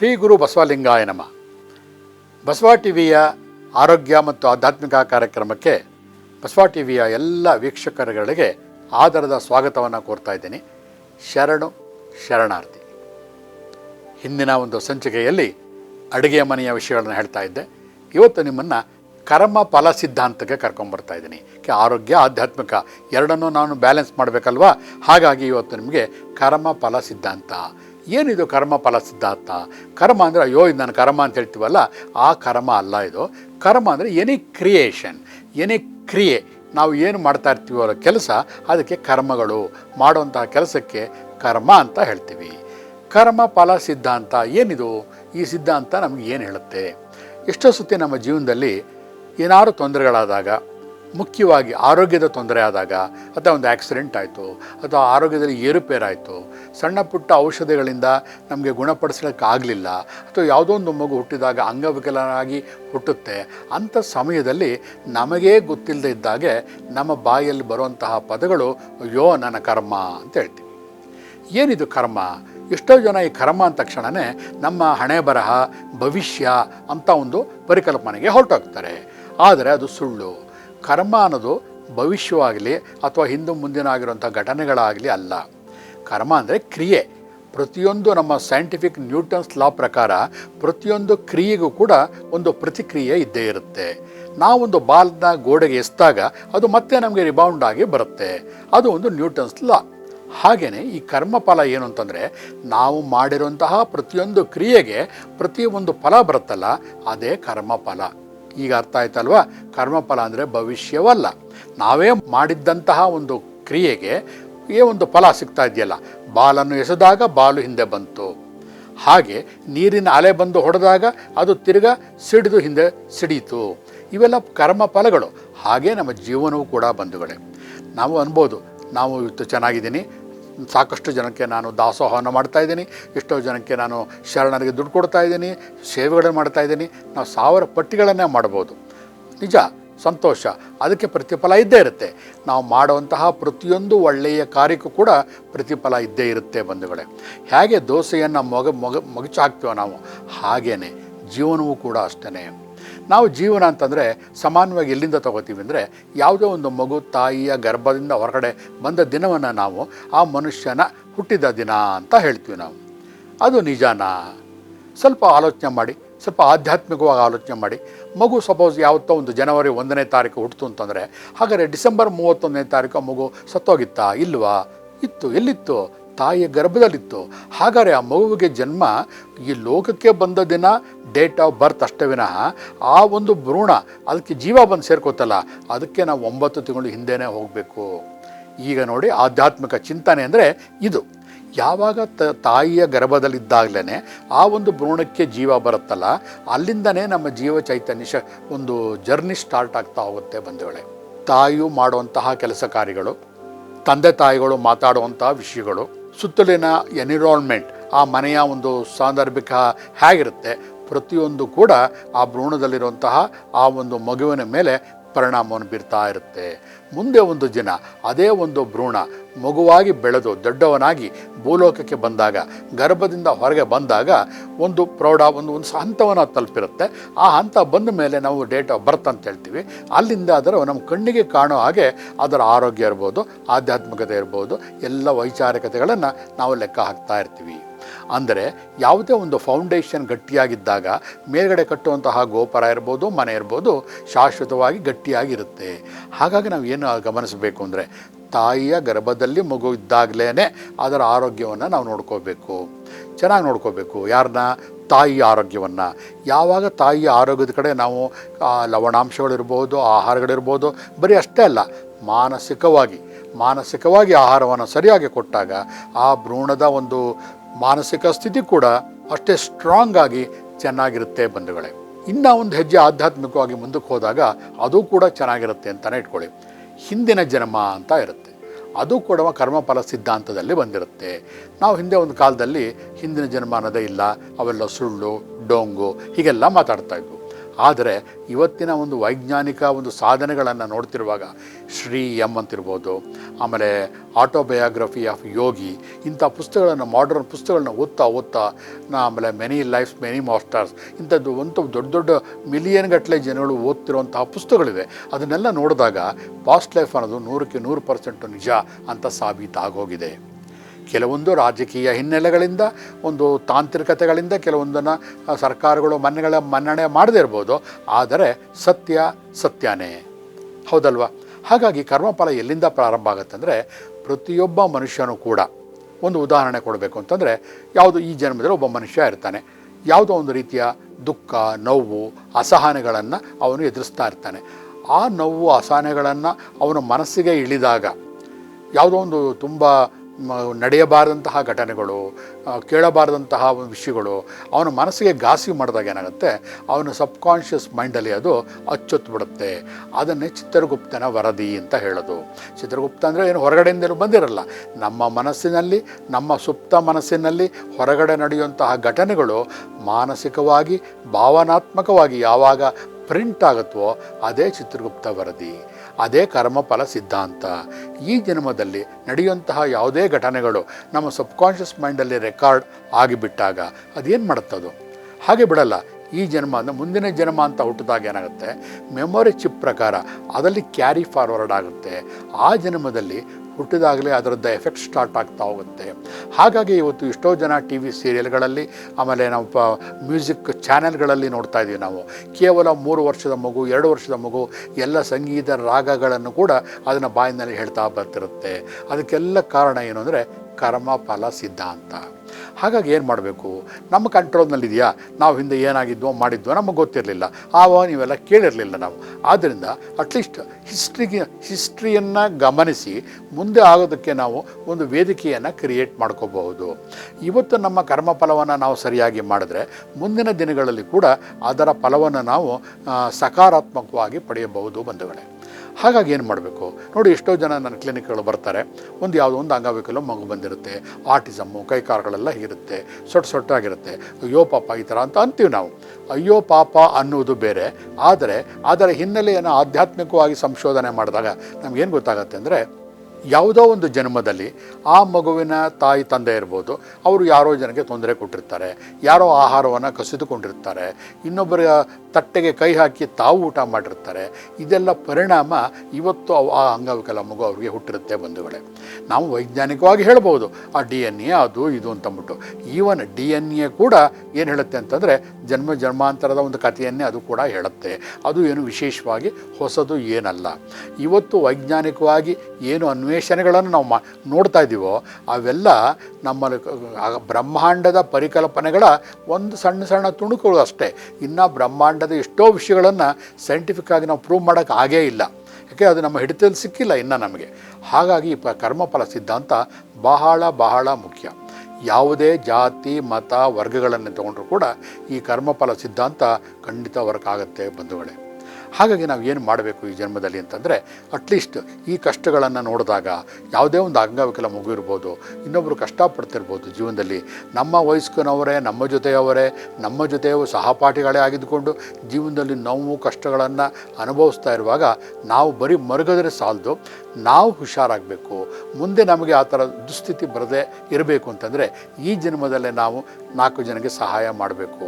ಶ್ರೀ ಗುರು ಬಸವಲಿಂಗಾಯ ನಮ. ಬಸವ ಟಿವಿಯ ಆರೋಗ್ಯ ಮತ್ತು ಆಧ್ಯಾತ್ಮಿಕ ಕಾರ್ಯಕ್ರಮಕ್ಕೆ ಬಸವ ಟಿವಿಯ ಎಲ್ಲ ವೀಕ್ಷಕರುಗಳಿಗೆ ಆಧಾರದ ಸ್ವಾಗತವನ್ನು ಕೋರ್ತಾ ಇದ್ದೀನಿ. ಶರಣು ಶರಣಾರ್ಥಿ. ಹಿಂದಿನ ಒಂದು ಸಂಚಿಕೆಯಲ್ಲಿ ಅಡುಗೆ ಮನೆಯ ವಿಷಯಗಳನ್ನು ಹೇಳ್ತಾ ಇದ್ದೆ. ಇವತ್ತು ನಿಮ್ಮನ್ನು ಕರ್ಮ ಫಲ ಸಿದ್ಧಾಂತಕ್ಕೆ ಕರ್ಕೊಂಬರ್ತಾ ಇದ್ದೀನಿ. ಕೆ ಆರೋಗ್ಯ, ಆಧ್ಯಾತ್ಮಿಕ ಎರಡನ್ನೂ ನಾನು ಬ್ಯಾಲೆನ್ಸ್ ಮಾಡಬೇಕಲ್ವಾ? ಹಾಗಾಗಿ ಇವತ್ತು ನಿಮಗೆ ಕರ್ಮ ಫಲ ಸಿದ್ಧಾಂತ ಏನಿದು ಕರ್ಮ ಫಲ ಸಿದ್ಧಾಂತ? ಕರ್ಮ ಅಂದರೆ ಅಯ್ಯೋ, ಇದು ನನ್ನ ಕರ್ಮ ಅಂತ ಹೇಳ್ತೀವಲ್ಲ, ಆ ಕರ್ಮ ಅಲ್ಲ ಇದು. ಕರ್ಮ ಅಂದರೆ ಎನಿ ಕ್ರಿಯೇಷನ್ ಎನಿ ಕ್ರಿಯೆ. ನಾವು ಏನು ಮಾಡ್ತಾ ಇರ್ತೀವೋ ಕೆಲಸ, ಅದಕ್ಕೆ ಕರ್ಮಗಳು. ಮಾಡುವಂತಹ ಕೆಲಸಕ್ಕೆ ಕರ್ಮ ಅಂತ ಹೇಳ್ತೀವಿ. ಕರ್ಮ ಫಲ ಸಿದ್ಧಾಂತ ಏನಿದು? ಈ ಸಿದ್ಧಾಂತ ನಮಗೆ ಏನು ಹೇಳುತ್ತೆ? ಎಷ್ಟೋ ಸುತ್ತಿ ನಮ್ಮ ಜೀವನದಲ್ಲಿ ಏನಾದ್ರು ತೊಂದರೆಗಳಾದಾಗ ಮುಖ್ಯವಾಗಿ ಆರೋಗ್ಯದ ತೊಂದರೆ ಆದಾಗ ಅಥವಾ ಒಂದು ಆಕ್ಸಿಡೆಂಟ್ ಆಯಿತು ಅಥವಾ ಆರೋಗ್ಯದಲ್ಲಿ ಏರುಪೇರಾಯಿತು. ಸಣ್ಣ ಪುಟ್ಟ ಔಷಧಿಗಳಿಂದ ನಮಗೆ ಗುಣಪಡಿಸಲಿಕ್ಕಾಗಲಿಲ್ಲ ಅಥವಾ ಯಾವುದೋ ಒಂದು ಮಗು ಹುಟ್ಟಿದಾಗ ಅಂಗವಿಕಲನಾಗಿ ಹುಟ್ಟುತ್ತೆ. ಅಂಥ ಸಮಯದಲ್ಲಿ ನಮಗೇ ಗೊತ್ತಿಲ್ಲದೆ ಇದ್ದಾಗೆ ನಮ್ಮ ಬಾಯಲ್ಲಿ ಬರುವಂತಹ ಪದಗಳು, ಅಯ್ಯೋ, ನನ್ನ ಕರ್ಮ ಅಂತ ಹೇಳ್ತೀವಿ. ಏನಿದು ಕರ್ಮ? ಎಷ್ಟೋ ಜನ ಈ ಕರ್ಮ ಅಂದ ತಕ್ಷಣವೇ ನಮ್ಮ ಹಣೆ ಬರಹ, ಭವಿಷ್ಯ ಅಂತ ಒಂದು ಪರಿಕಲ್ಪನೆಗೆ ಹೊರಟೋಗ್ತಾರೆ. ಆದರೆ ಅದು ಸುಳ್ಳು. ಕರ್ಮ ಅನ್ನೋದು ಭವಿಷ್ಯವಾಗಲಿ ಅಥವಾ ಹಿಂದೆ ಮುಂದಿನ ಆಗಿರುವಂಥ ಘಟನೆಗಳಾಗಲಿ ಅಲ್ಲ. ಕರ್ಮ ಅಂದರೆ ಕ್ರಿಯೆ. ಪ್ರತಿಯೊಂದು ನಮ್ಮ ಸೈಂಟಿಫಿಕ್ ನ್ಯೂಟನ್ಸ್ ಲಾ ಪ್ರಕಾರ ಪ್ರತಿಯೊಂದು ಕ್ರಿಯೆಗೂ ಕೂಡ ಒಂದು ಪ್ರತಿಕ್ರಿಯೆ ಇದ್ದೇ ಇರುತ್ತೆ. ನಾವೊಂದು ಬಾಲ್ನ ಗೋಡೆಗೆ ಎಸ್ದಾಗ ಅದು ಮತ್ತೆ ನಮಗೆ ರಿಬೌಂಡ್ ಆಗಿ ಬರುತ್ತೆ. ಅದು ಒಂದು ನ್ಯೂಟನ್ಸ್ ಲಾ ಹಾಗೆಯೇ ಈ ಕರ್ಮಫಲ ಏನು ಅಂತಂದರೆ ನಾವು ಮಾಡಿರುವಂತಹ ಪ್ರತಿಯೊಂದು ಕ್ರಿಯೆಗೆ ಪ್ರತಿಯೊಂದು ಫಲ ಬರುತ್ತಲ್ಲ, ಅದೇ ಕರ್ಮಫಲ ಈಗ ಅರ್ಥ ಆಯ್ತಲ್ವಾ? ಕರ್ಮಫಲ ಅಂದರೆ ಭವಿಷ್ಯವಲ್ಲ. ನಾವೇ ಮಾಡಿದ್ದಂತಹ ಒಂದು ಕ್ರಿಯೆಗೆ ಏ ಒಂದು ಫಲ ಸಿಗ್ತಾ ಇದೆಯಲ್ಲ, ಬಾಲನ್ನು ಎಸೆದಾಗ ಬಾಲು ಹಿಂದೆ ಬಂತು. ಹಾಗೆ ನೀರಿನ ಅಲೆ ಬಂದು ಹೊಡೆದಾಗ ಅದು ತಿರ್ಗ ಸಿಡಿದು ಹಿಂದೆ ಸಿಡೀತು. ಇವೆಲ್ಲ ಕರ್ಮ ಫಲಗಳು ಹಾಗೆ ನಮ್ಮ ಜೀವನವೂ ಕೂಡ ಬಂಧುಗಳೇ. ನಾವು ಅನ್ಬೋದು, ನಾವು ಇವತ್ತು ಚೆನ್ನಾಗಿದ್ದೀನಿ ಸಾಕಷ್ಟು ಜನಕ್ಕೆ ನಾನು ದಾಸೋಹವನ್ನು ಮಾಡ್ತಾ ಇದ್ದೀನಿ. ಎಷ್ಟೋ ಜನಕ್ಕೆ ನಾನು ಶರಣರಿಗೆ ದುಡ್ಡು ಕೊಡ್ತಾ ಇದ್ದೀನಿ. ಸೇವೆಗಳನ್ನು ಮಾಡ್ತಾ ಇದ್ದೀನಿ. ನಾವು ಸಾವಿರ ಪಟ್ಟಿಗಳನ್ನೇ ಮಾಡ್ಬೋದು. ನಿಜ, ಸಂತೋಷ. ಅದಕ್ಕೆ ಪ್ರತಿಫಲ ಇದ್ದೇ ಇರುತ್ತೆ. ನಾವು ಮಾಡುವಂತಹ ಪ್ರತಿಯೊಂದು ಒಳ್ಳೆಯ ಕಾರ್ಯಕ್ಕೂ ಕೂಡ ಪ್ರತಿಫಲ ಇದ್ದೇ ಇರುತ್ತೆ ಬಂಧುಗಳೇ. ಹೇಗೆ ದೋಸೆಯನ್ನು ಮೊಗ ಮೊಗ, ಮಗುಚಾಕ್ತೀವೋ ನಾವು ಹಾಗೇ ಜೀವನವೂ ಕೂಡ ಅಷ್ಟೇ ನಾವು ಜೀವನ ಅಂತಂದರೆ ಸಾಮಾನ್ಯವಾಗಿ ಎಲ್ಲಿಂದ ತಗೋತೀವಿ ಅಂದರೆ ಯಾವುದೋ ಒಂದು ಮಗು, ತಾಯಿಯ ಗರ್ಭದಿಂದ ಹೊರಗಡೆ ಬಂದ ದಿನವನ್ನು ನಾವು ಆ ಮನುಷ್ಯನ ಹುಟ್ಟಿದ ದಿನ ಅಂತ ಹೇಳ್ತೀವಿ ನಾವು. ಅದು ನಿಜಾನಾ? ಸ್ವಲ್ಪ ಆಲೋಚನೆ ಮಾಡಿ, ಸ್ವಲ್ಪ ಆಧ್ಯಾತ್ಮಿಕವಾಗಿ ಆಲೋಚನೆ ಮಾಡಿ. ಮಗು ಸಪೋಸ್ ಯಾವತ್ತೋ ಒಂದು ಜನವರಿ ಒಂದನೇ ತಾರೀಕು ಹುಟ್ಟಿತು ಅಂತಂದರೆ, ಹಾಗಾದರೆ ಡಿಸೆಂಬರ್ ಮೂವತ್ತೊಂದನೇ ತಾರೀಕು ಮಗು ಸತ್ತೋಗಿತ್ತಾ? ಇಲ್ವಾ? ಇತ್ತು. ಎಲ್ಲಿತ್ತು? ತಾಯಿಯ ಗರ್ಭದಲ್ಲಿತ್ತು. ಹಾಗಾದರೆ ಆ ಮಗುವಿಗೆ ಜನ್ಮ ಈ ಲೋಕಕ್ಕೆ ಬಂದ ದಿನ ಡೇಟ್ ಆಫ್ ಬರ್ತ್ ಅಷ್ಟೇ ವಿನಃ ಆ ಒಂದು ಭ್ರೂಣ ಅದಕ್ಕೆ ಜೀವ ಬಂದು ಸೇರ್ಕೋತಲ್ಲ, ಅದಕ್ಕೆ ನಾವು ಒಂಬತ್ತು ತಿಂಗಳು ಹಿಂದೆನೇ ಹೋಗಬೇಕು. ಈಗ ನೋಡಿ ಆಧ್ಯಾತ್ಮಿಕ ಚಿಂತನೆ ಅಂದರೆ ಇದು. ಯಾವಾಗ ತ, ತಾಯಿಯ ಗರ್ಭದಲ್ಲಿದ್ದಾಗಲೇ ಆ ಒಂದು ಭ್ರೂಣಕ್ಕೆ ಜೀವ ಬರುತ್ತಲ್ಲ, ಅಲ್ಲಿಂದನೇ ನಮ್ಮ ಜೀವ ಚೈತನ್ಯ ಶ, ಒಂದು ಜರ್ನಿ ಸ್ಟಾರ್ಟ್ ಆಗ್ತಾ ಹೋಗುತ್ತೆ ಬಂಧುಗಳೇ. ತಾಯಿಯು ಮಾಡುವಂತಹ ಕೆಲಸ ಕಾರ್ಯಗಳು, ತಂದೆ ತಾಯಿಗಳು ಮಾತಾಡುವಂತಹ ವಿಷಯಗಳು ಸುತ್ತಲಿನ ಎನ್ವಿರಾನ್ಮೆಂಟ್, ಆ ಮನೆಯ ಒಂದು ಸಾಂದರ್ಭಿಕ ಹೇಗಿರುತ್ತೆ ಪ್ರತಿಯೊಂದು ಕೂಡ ಆ ಭ್ರೂಣದಲ್ಲಿರುವಂತಹ ಆ ಒಂದು ಮಗುವಿನ ಮೇಲೆ ಪರಿಣಾಮವನ್ನು ಬೀರ್ತಾ ಇರುತ್ತೆ. ಮುಂದೆ ಒಂದು ದಿನ ಅದೇ ಒಂದು ಭ್ರೂಣ ಮಗುವಾಗಿ ಬೆಳೆದು ದೊಡ್ಡವನಾಗಿ ಭೂಲೋಕಕ್ಕೆ ಬಂದಾಗ, ಗರ್ಭದಿಂದ ಹೊರಗೆ ಬಂದಾಗ ಒಂದು ಪ್ರೌಢ, ಒಂದು ಒಂದು ಹಂತವನ್ನು ತಲುಪಿರುತ್ತೆ. ಆ ಹಂತ ಬಂದ ಮೇಲೆ ನಾವು ಡೇಟ್ ಆಫ್ ಬರ್ತ್ ಅಂತ ಹೇಳ್ತೀವಿ. ಅಲ್ಲಿಂದ ಅದರ ನಮ್ಮ ಕಣ್ಣಿಗೆ ಕಾಣೋ ಹಾಗೆ ಅದರ ಆರೋಗ್ಯ ಇರ್ಬೋದು, ಆಧ್ಯಾತ್ಮಿಕತೆ ಇರ್ಬೋದು, ಎಲ್ಲ ವೈಚಾರಿಕತೆಗಳನ್ನು ನಾವು ಲೆಕ್ಕ ಹಾಕ್ತಾ ಇರ್ತೀವಿ. ಅಂದರೆ ಯಾವುದೇ ಒಂದು ಫೌಂಡೇಶನ್ ಗಟ್ಟಿಯಾಗಿದ್ದಾಗ ಮೇಲ್ಗಡೆ ಕಟ್ಟುವಂತಹ ಗೋಪುರ ಇರ್ಬೋದು, ಮನೆ ಇರ್ಬೋದು ಶಾಶ್ವತವಾಗಿ ಗಟ್ಟಿಯಾಗಿರುತ್ತೆ. ಹಾಗಾಗಿ ನಾವು ಏನು ಗಮನಿಸಬೇಕು ಅಂದರೆ ತಾಯಿಯ ಗರ್ಭದಲ್ಲಿ ಮಗು ಇದ್ದಾಗಲೇ ಅದರ ಆರೋಗ್ಯವನ್ನು ನಾವು ನೋಡ್ಕೋಬೇಕು. ಚೆನ್ನಾಗಿ ನೋಡ್ಕೋಬೇಕು. ಯಾರನ್ನ? ತಾಯಿಯ ಆರೋಗ್ಯವನ್ನು. ಯಾವಾಗ ತಾಯಿಯ ಆರೋಗ್ಯದ ಕಡೆ ನಾವು ಲವಣಾಂಶಗಳಿರ್ಬೋದು, ಆಹಾರಗಳಿರ್ಬೋದು, ಬರೀ ಅಷ್ಟೇ ಅಲ್ಲ, ಮಾನಸಿಕವಾಗಿ ಮಾನಸಿಕವಾಗಿ ಆಹಾರವನ್ನು ಸರಿಯಾಗಿ ಕೊಟ್ಟಾಗ ಆ ಭ್ರೂಣದ ಒಂದು ಮಾನಸಿಕ ಸ್ಥಿತಿ ಕೂಡ ಅಷ್ಟೇ ಸ್ಟ್ರಾಂಗ್ ಆಗಿ ಚೆನ್ನಾಗಿರುತ್ತೆ ಬಂಧುಗಳೇ. ಇನ್ನೂ ಒಂದು ಹೆಜ್ಜೆ ಆಧ್ಯಾತ್ಮಿಕವಾಗಿ ಮುಂದಕ್ಕೆ ಹೋದಾಗ ಅದು ಕೂಡ ಚೆನ್ನಾಗಿರುತ್ತೆ ಅಂತಲೇ ಇಟ್ಕೊಳ್ಳಿ. ಹಿಂದಿನ ಜನ್ಮ ಅಂತ ಇರುತ್ತೆ. ಅದು ಕೂಡ ಕರ್ಮಫಲ ಸಿದ್ಧಾಂತದಲ್ಲಿ ಬಂದಿರುತ್ತೆ. ನಾವು ಹಿಂದೆ ಒಂದು ಕಾಲದಲ್ಲಿ ಹಿಂದಿನ ಜನ್ಮ ಅನ್ನೋದೇ ಇಲ್ಲ, ಅವೆಲ್ಲ ಸುಳ್ಳು, ಡೋಂಗು ಹೀಗೆಲ್ಲ ಮಾತಾಡ್ತಾ ಇದ್ವು. ಆದರೆ ಇವತ್ತಿನ ಒಂದು ವೈಜ್ಞಾನಿಕ ಒಂದು ಸಾಧನೆಗಳನ್ನು ನೋಡ್ತಿರುವಾಗ ಶ್ರೀ ಎಂ ಅಂತಿರ್ಬೋದು, ಆಮೇಲೆ ಆಟೋಬಯೋಗ್ರಫಿ ಆಫ್ ಯೋಗಿ, ಇಂಥ ಪುಸ್ತಕಗಳನ್ನು ಮಾಡರ್ನ್ ಪುಸ್ತಕಗಳನ್ನ ಓದ್ತಾ ಓದ್ತಾ, ನಾ ಆಮೇಲೆ ಮೆನಿ ಲೈಫ್ಸ್ ಮೆನಿ ಮಾಸ್ಟರ್ಸ್ ಇಂಥದ್ದು ಒಂದು ದೊಡ್ಡ ದೊಡ್ಡ ಮಿಲಿಯನ್ ಗಟ್ಟಲೆ ಜನಗಳು ಓದ್ತಿರುವಂತಹ ಪುಸ್ತಕಗಳಿವೆ. ಅದನ್ನೆಲ್ಲ ನೋಡಿದಾಗ ಪಾಸ್ಟ್ ಲೈಫ್ ಅನ್ನೋದು ನೂರಕ್ಕೆ ನೂರು ಪರ್ಸೆಂಟು ನಿಜ ಅಂತ ಸಾಬೀತಾಗೋಗಿದೆ. ಕೆಲವೊಂದು ರಾಜಕೀಯ ಹಿನ್ನೆಲೆಗಳಿಂದ, ಒಂದು ತಾಂತ್ರಿಕತೆಗಳಿಂದ, ಕೆಲವೊಂದನ್ನು ಸರ್ಕಾರಗಳು ಮನ್ನಗಳ ಮನ್ನಣೆ ಮಾಡದೇ ಇರ್ಬೋದು. ಆದರೆ ಸತ್ಯ ಸತ್ಯನೇ. ಹೌದಲ್ವಾ? ಹಾಗಾಗಿ ಕರ್ಮಫಲ ಎಲ್ಲಿಂದ ಪ್ರಾರಂಭ ಆಗುತ್ತಂದರೆ, ಪ್ರತಿಯೊಬ್ಬ ಮನುಷ್ಯನೂ ಕೂಡ. ಒಂದು ಉದಾಹರಣೆ ಕೊಡಬೇಕು ಅಂತಂದರೆ, ಯಾವುದು ಈ ಜನ್ಮದಲ್ಲಿ ಒಬ್ಬ ಮನುಷ್ಯ ಇರ್ತಾನೆ. ಯಾವುದೋ ಒಂದು ರೀತಿಯ ದುಃಖ, ನೋವು, ಅಸಹನೆಗಳನ್ನು ಅವನು ಎದುರಿಸ್ತಾ ಇರ್ತಾನೆ. ಆ ನೋವು, ಅಸಹನೆಗಳನ್ನು ಅವನ ಮನಸ್ಸಿಗೆ ಇಳಿದಾಗ, ಯಾವುದೋ ಒಂದು ತುಂಬ ನಡೆಯಬಾರದಂತಹ ಘಟನೆಗಳು ಕೇಳಬಾರದಂತಹ ವಿಷಯಗಳು, ಅವನ ಮನಸ್ಸಿಗೆ ಘಾಸಿ ಮಾಡಿದಾಗ ಏನಾಗುತ್ತೆ, ಅವನ ಸಬ್ಕಾನ್ಷಿಯಸ್ ಮೈಂಡಲ್ಲಿ ಅದು ಅಚ್ಚೊತ್ತು ಬಿಡುತ್ತೆ ಅದನ್ನೇ ಚಿತ್ರಗುಪ್ತನ ವರದಿ ಅಂತ ಹೇಳೋದು. ಚಿತ್ರಗುಪ್ತ ಅಂದರೆ ಏನು ಹೊರಗಡೆಯಿಂದಲೂ ಬಂದಿರಲ್ಲ. ನಮ್ಮ ಮನಸ್ಸಿನಲ್ಲಿ, ನಮ್ಮ ಸುಪ್ತ ಮನಸ್ಸಿನಲ್ಲಿ ಹೊರಗಡೆ ನಡೆಯುವಂತಹ ಘಟನೆಗಳು ಮಾನಸಿಕವಾಗಿ, ಭಾವನಾತ್ಮಕವಾಗಿ ಯಾವಾಗ ಪ್ರಿಂಟ್ ಆಗುತ್ತೋ ಅದೇ ಚಿತ್ರಗುಪ್ತ ವರದಿ. ಅದೇ ಕರ್ಮಫಲ ಸಿದ್ಧಾಂತ. ಈ ಜನ್ಮದಲ್ಲಿ ನಡೆಯುವಂತಹ ಯಾವುದೇ ಘಟನೆಗಳು ನಮ್ಮ ಸಬ್ಕಾನ್ಷಿಯಸ್ ಮೈಂಡಲ್ಲಿ ರೆಕಾರ್ಡ್ ಆಗಿಬಿಟ್ಟಾಗ ಅದೇನು ಮಾಡುತ್ತದು? ಹಾಗೆ ಬಿಡಲ್ಲ, ಈ ಜನ್ಮ ಅಂದರೆ ಮುಂದಿನ ಜನ್ಮ ಅಂತ ಹುಟ್ಟಿದಾಗ ಏನಾಗುತ್ತೆ? ಮೆಮೊರಿ ಚಿಪ್ ಪ್ರಕಾರ ಅದರಲ್ಲಿ ಕ್ಯಾರಿ ಫಾರ್ವರ್ಡ್ ಆಗುತ್ತೆ. ಆ ಜನ್ಮದಲ್ಲಿ ಹುಟ್ಟಿದಾಗಲೇ ಅದರದ್ದು ಎಫೆಕ್ಟ್ ಸ್ಟಾರ್ಟ್ ಆಗ್ತಾ ಹೋಗುತ್ತೆ. ಹಾಗಾಗಿ ಇವತ್ತು ಎಷ್ಟೋ ಜನ ಟಿ ವಿ ಸೀರಿಯಲ್ಗಳಲ್ಲಿ, ಆಮೇಲೆ ನಾವು ಪ, ಮ್ಯೂಸಿಕ್ ಚಾನೆಲ್ಗಳಲ್ಲಿ ನೋಡ್ತಾ ಇದ್ದೀವಿ ನಾವು. ಕೇವಲ ಮೂರು ವರ್ಷದ ಮಗು, ಎರಡು ವರ್ಷದ ಮಗು, ಎಲ್ಲ ಸಂಗೀತ ರಾಗಗಳನ್ನು ಕೂಡ ಅದನ್ನು ಬಾಯಿನಲ್ಲಿ ಹೇಳ್ತಾ ಬರ್ತಿರುತ್ತೆ. ಅದಕ್ಕೆಲ್ಲ ಕಾರಣ ಏನು ಅಂದರೆ ಕರ್ಮ ಫಲ ಸಿದ್ಧಾಂತ ಹಾಗಾಗಿ ಏನು ಮಾಡಬೇಕು? ನಮ್ಮ ಕಂಟ್ರೋಲ್ನಲ್ಲಿದೆಯಾ ನಾವು ಹಿಂದೆ ಏನಾಗಿದ್ವೋ ಮಾಡಿದ್ದೋ ನಮಗೆ ಗೊತ್ತಿರಲಿಲ್ಲ. ಆವಾಗ ನೀವೆಲ್ಲ ಕೇಳಿರಲಿಲ್ಲ ನಾವು. ಆದ್ದರಿಂದ ಅಟ್ಲೀಸ್ಟ್ ಹಿಸ್ಟ್ರಿಗೆ ಹಿಸ್ಟ್ರಿಯನ್ನು ಗಮನಿಸಿ ಮುಂದೆ ಆಗೋದಕ್ಕೆ ನಾವು ಒಂದು ವೇದಿಕೆಯನ್ನು ಕ್ರಿಯೇಟ್ ಮಾಡ್ಕೋಬಹುದು. ಇವತ್ತು ನಮ್ಮ ಕರ್ಮ ಫಲವನ್ನು ನಾವು ಸರಿಯಾಗಿ ಮಾಡಿದ್ರೆ ಮುಂದಿನ ದಿನಗಳಲ್ಲಿ ಕೂಡ ಅದರ ಫಲವನ್ನು ನಾವು ಸಕಾರಾತ್ಮಕವಾಗಿ ಪಡೆಯಬಹುದು ಬಂಧುಗಳೇ. ಹಾಗಾಗಿ ಏನು ಮಾಡಬೇಕು? ನೋಡಿ, ಎಷ್ಟೋ ಜನ ನನ್ನ ಕ್ಲಿನಿಕ್ಗಳು ಬರ್ತಾರೆ. ಒಂದು ಯಾವುದೋ ಒಂದು ಅಂಗವೈಕಲ್ಯ ಮಗು ಬಂದಿರುತ್ತೆ. ಆಟಿಸಮ್ಮು ಕೈಕಾಲುಗಳೆಲ್ಲ ಇರುತ್ತೆ ಸೊಟ್ಟು ಸೊಟ್ಟಾಗಿರುತ್ತೆ. ಅಯ್ಯೋ ಪಾಪ, ಈ ಥರ ಅಂತ ಅಂತೀವಿ ನಾವು. ಅಯ್ಯೋ ಪಾಪ ಅನ್ನೋದು ಬೇರೆ. ಆದರೆ ಅದರ ಹಿನ್ನೆಲೆಯನ್ನು ಆಧ್ಯಾತ್ಮಿಕವಾಗಿ ಸಂಶೋಧನೆ ಮಾಡಿದಾಗ ನಮಗೇನು ಗೊತ್ತಾಗತ್ತೆ ಅಂದರೆ ಯಾವುದೋ ಒಂದು ಜನ್ಮದಲ್ಲಿ ಆ ಮಗುವಿನ ತಾಯಿ ತಂದೆ ಇರ್ಬೋದು, ಅವರು ಯಾರೋ ಜನಕ್ಕೆ ತೊಂದರೆ ಕೊಟ್ಟಿರ್ತಾರೆ, ಯಾರೋ ಆಹಾರವನ್ನು ಕಸಿದುಕೊಂಡಿರ್ತಾರೆ, ಇನ್ನೊಬ್ಬರ ತಟ್ಟೆಗೆ ಕೈ ಹಾಕಿ ತಾವು ಊಟ ಮಾಡಿರ್ತಾರೆ, ಇದೆಲ್ಲ ಪರಿಣಾಮ ಇವತ್ತು ಆ ಅಂಗವಿಕಲ ಮಗು ಅವರಿಗೆ ಹುಟ್ಟಿರುತ್ತೆ ಬಂಧುಗಳೇ. ನಾವು ವೈಜ್ಞಾನಿಕವಾಗಿ ಹೇಳ್ಬೋದು, ಆ ಡಿ ಎನ್ ಎ ಅದು ಇದು ಅಂತಂದ್ಬಿಟ್ಟು ಈವನ್ ಡಿ ಎನ್ ಎ ಕೂಡ ಏನು ಹೇಳುತ್ತೆ ಅಂತಂದರೆ, ಜನ್ಮ ಜನ್ಮಾಂತರದ ಒಂದು ಕಥೆಯನ್ನೇ ಅದು ಕೂಡ ಹೇಳುತ್ತೆ. ಅದು ಏನು ವಿಶೇಷವಾಗಿ ಹೊಸದು ಏನಲ್ಲ. ಇವತ್ತು ವೈಜ್ಞಾನಿಕವಾಗಿ ಏನು ಅನ್ವೇಷಣೆಗಳನ್ನು ನಾವು ಮಾ, ನೋಡ್ತಾ ಇದ್ದೀವೋ ಅವೆಲ್ಲ ನಮ್ಮ ಬ್ರಹ್ಮಾಂಡದ ಪರಿಕಲ್ಪನೆಗಳ ಒಂದು ಸಣ್ಣ ಸಣ್ಣ ತುಣುಕುಗಳು ಅಷ್ಟೇ. ಇನ್ನು ಬ್ರಹ್ಮಾಂಡದ ಎಷ್ಟೋ ವಿಷಯಗಳನ್ನು ಸೈಂಟಿಫಿಕ್ಕಾಗಿ ನಾವು ಪ್ರೂವ್ ಮಾಡೋಕ್ಕೆ ಆಗೇ ಇಲ್ಲ. ಯಾಕೆ, ಅದು ನಮ್ಮ ಹಿಡಿತದಲ್ಲಿ ಸಿಕ್ಕಿಲ್ಲ ಇನ್ನು ನಮಗೆ. ಹಾಗಾಗಿ ಪ, ಕರ್ಮಫಲ ಸಿದ್ಧಾಂತ ಬಹಳ ಬಹಳ ಮುಖ್ಯ. ಯಾವುದೇ ಜಾತಿ, ಮತ, ವರ್ಗಗಳನ್ನು ತಗೊಂಡ್ರೂ ಕೂಡ ಈ ಕರ್ಮಫಲ ಸಿದ್ಧಾಂತ ಖಂಡಿತ ವರ್ಕ್ ಆಗುತ್ತೆ ಬಂಧುಗಳೇ. ಹಾಗಾಗಿ ನಾವು ಏನು ಮಾಡಬೇಕು ಈ ಜನ್ಮದಲ್ಲಿ ಅಂತಂದರೆ ಅಟ್ಲೀಸ್ಟ್ ಈ ಕಷ್ಟಗಳನ್ನು ನೋಡಿದಾಗ ಯಾವುದೇ ಒಂದು ಅಂಗವಿಕಲ ಮಗು ಇರ್ಬೋದು ಇನ್ನೊಬ್ಬರು ಕಷ್ಟಪಡ್ತಿರ್ಬೋದು ಜೀವನದಲ್ಲಿ. ನಮ್ಮ ವಯಸ್ಕನವರೇ, ನಮ್ಮ ಜೊತೆಯವರೇ, ನಮ್ಮ ಜೊತೆಯೂ ಸಹಪಾಠಿಗಳೇ ಆಗಿದ್ದುಕೊಂಡು ಜೀವನದಲ್ಲಿ ನೋವು, ಕಷ್ಟಗಳನ್ನು ಅನುಭವಿಸ್ತಾ ಇರುವಾಗ ನಾವು ಬರೀ ಮರುಗದ್ರೆ ಸಾಲದು. ನಾವು ಹುಷಾರಾಗಬೇಕು, ಮುಂದೆ ನಮಗೆ ಆ ಥರ ದುಸ್ಥಿತಿ ಬರದೇ ಇರಬೇಕು ಅಂತಂದರೆ ಈ ಜನ್ಮದಲ್ಲೇ ನಾವು ನಾಲ್ಕು ಜನಕ್ಕೆ ಸಹಾಯ ಮಾಡಬೇಕು.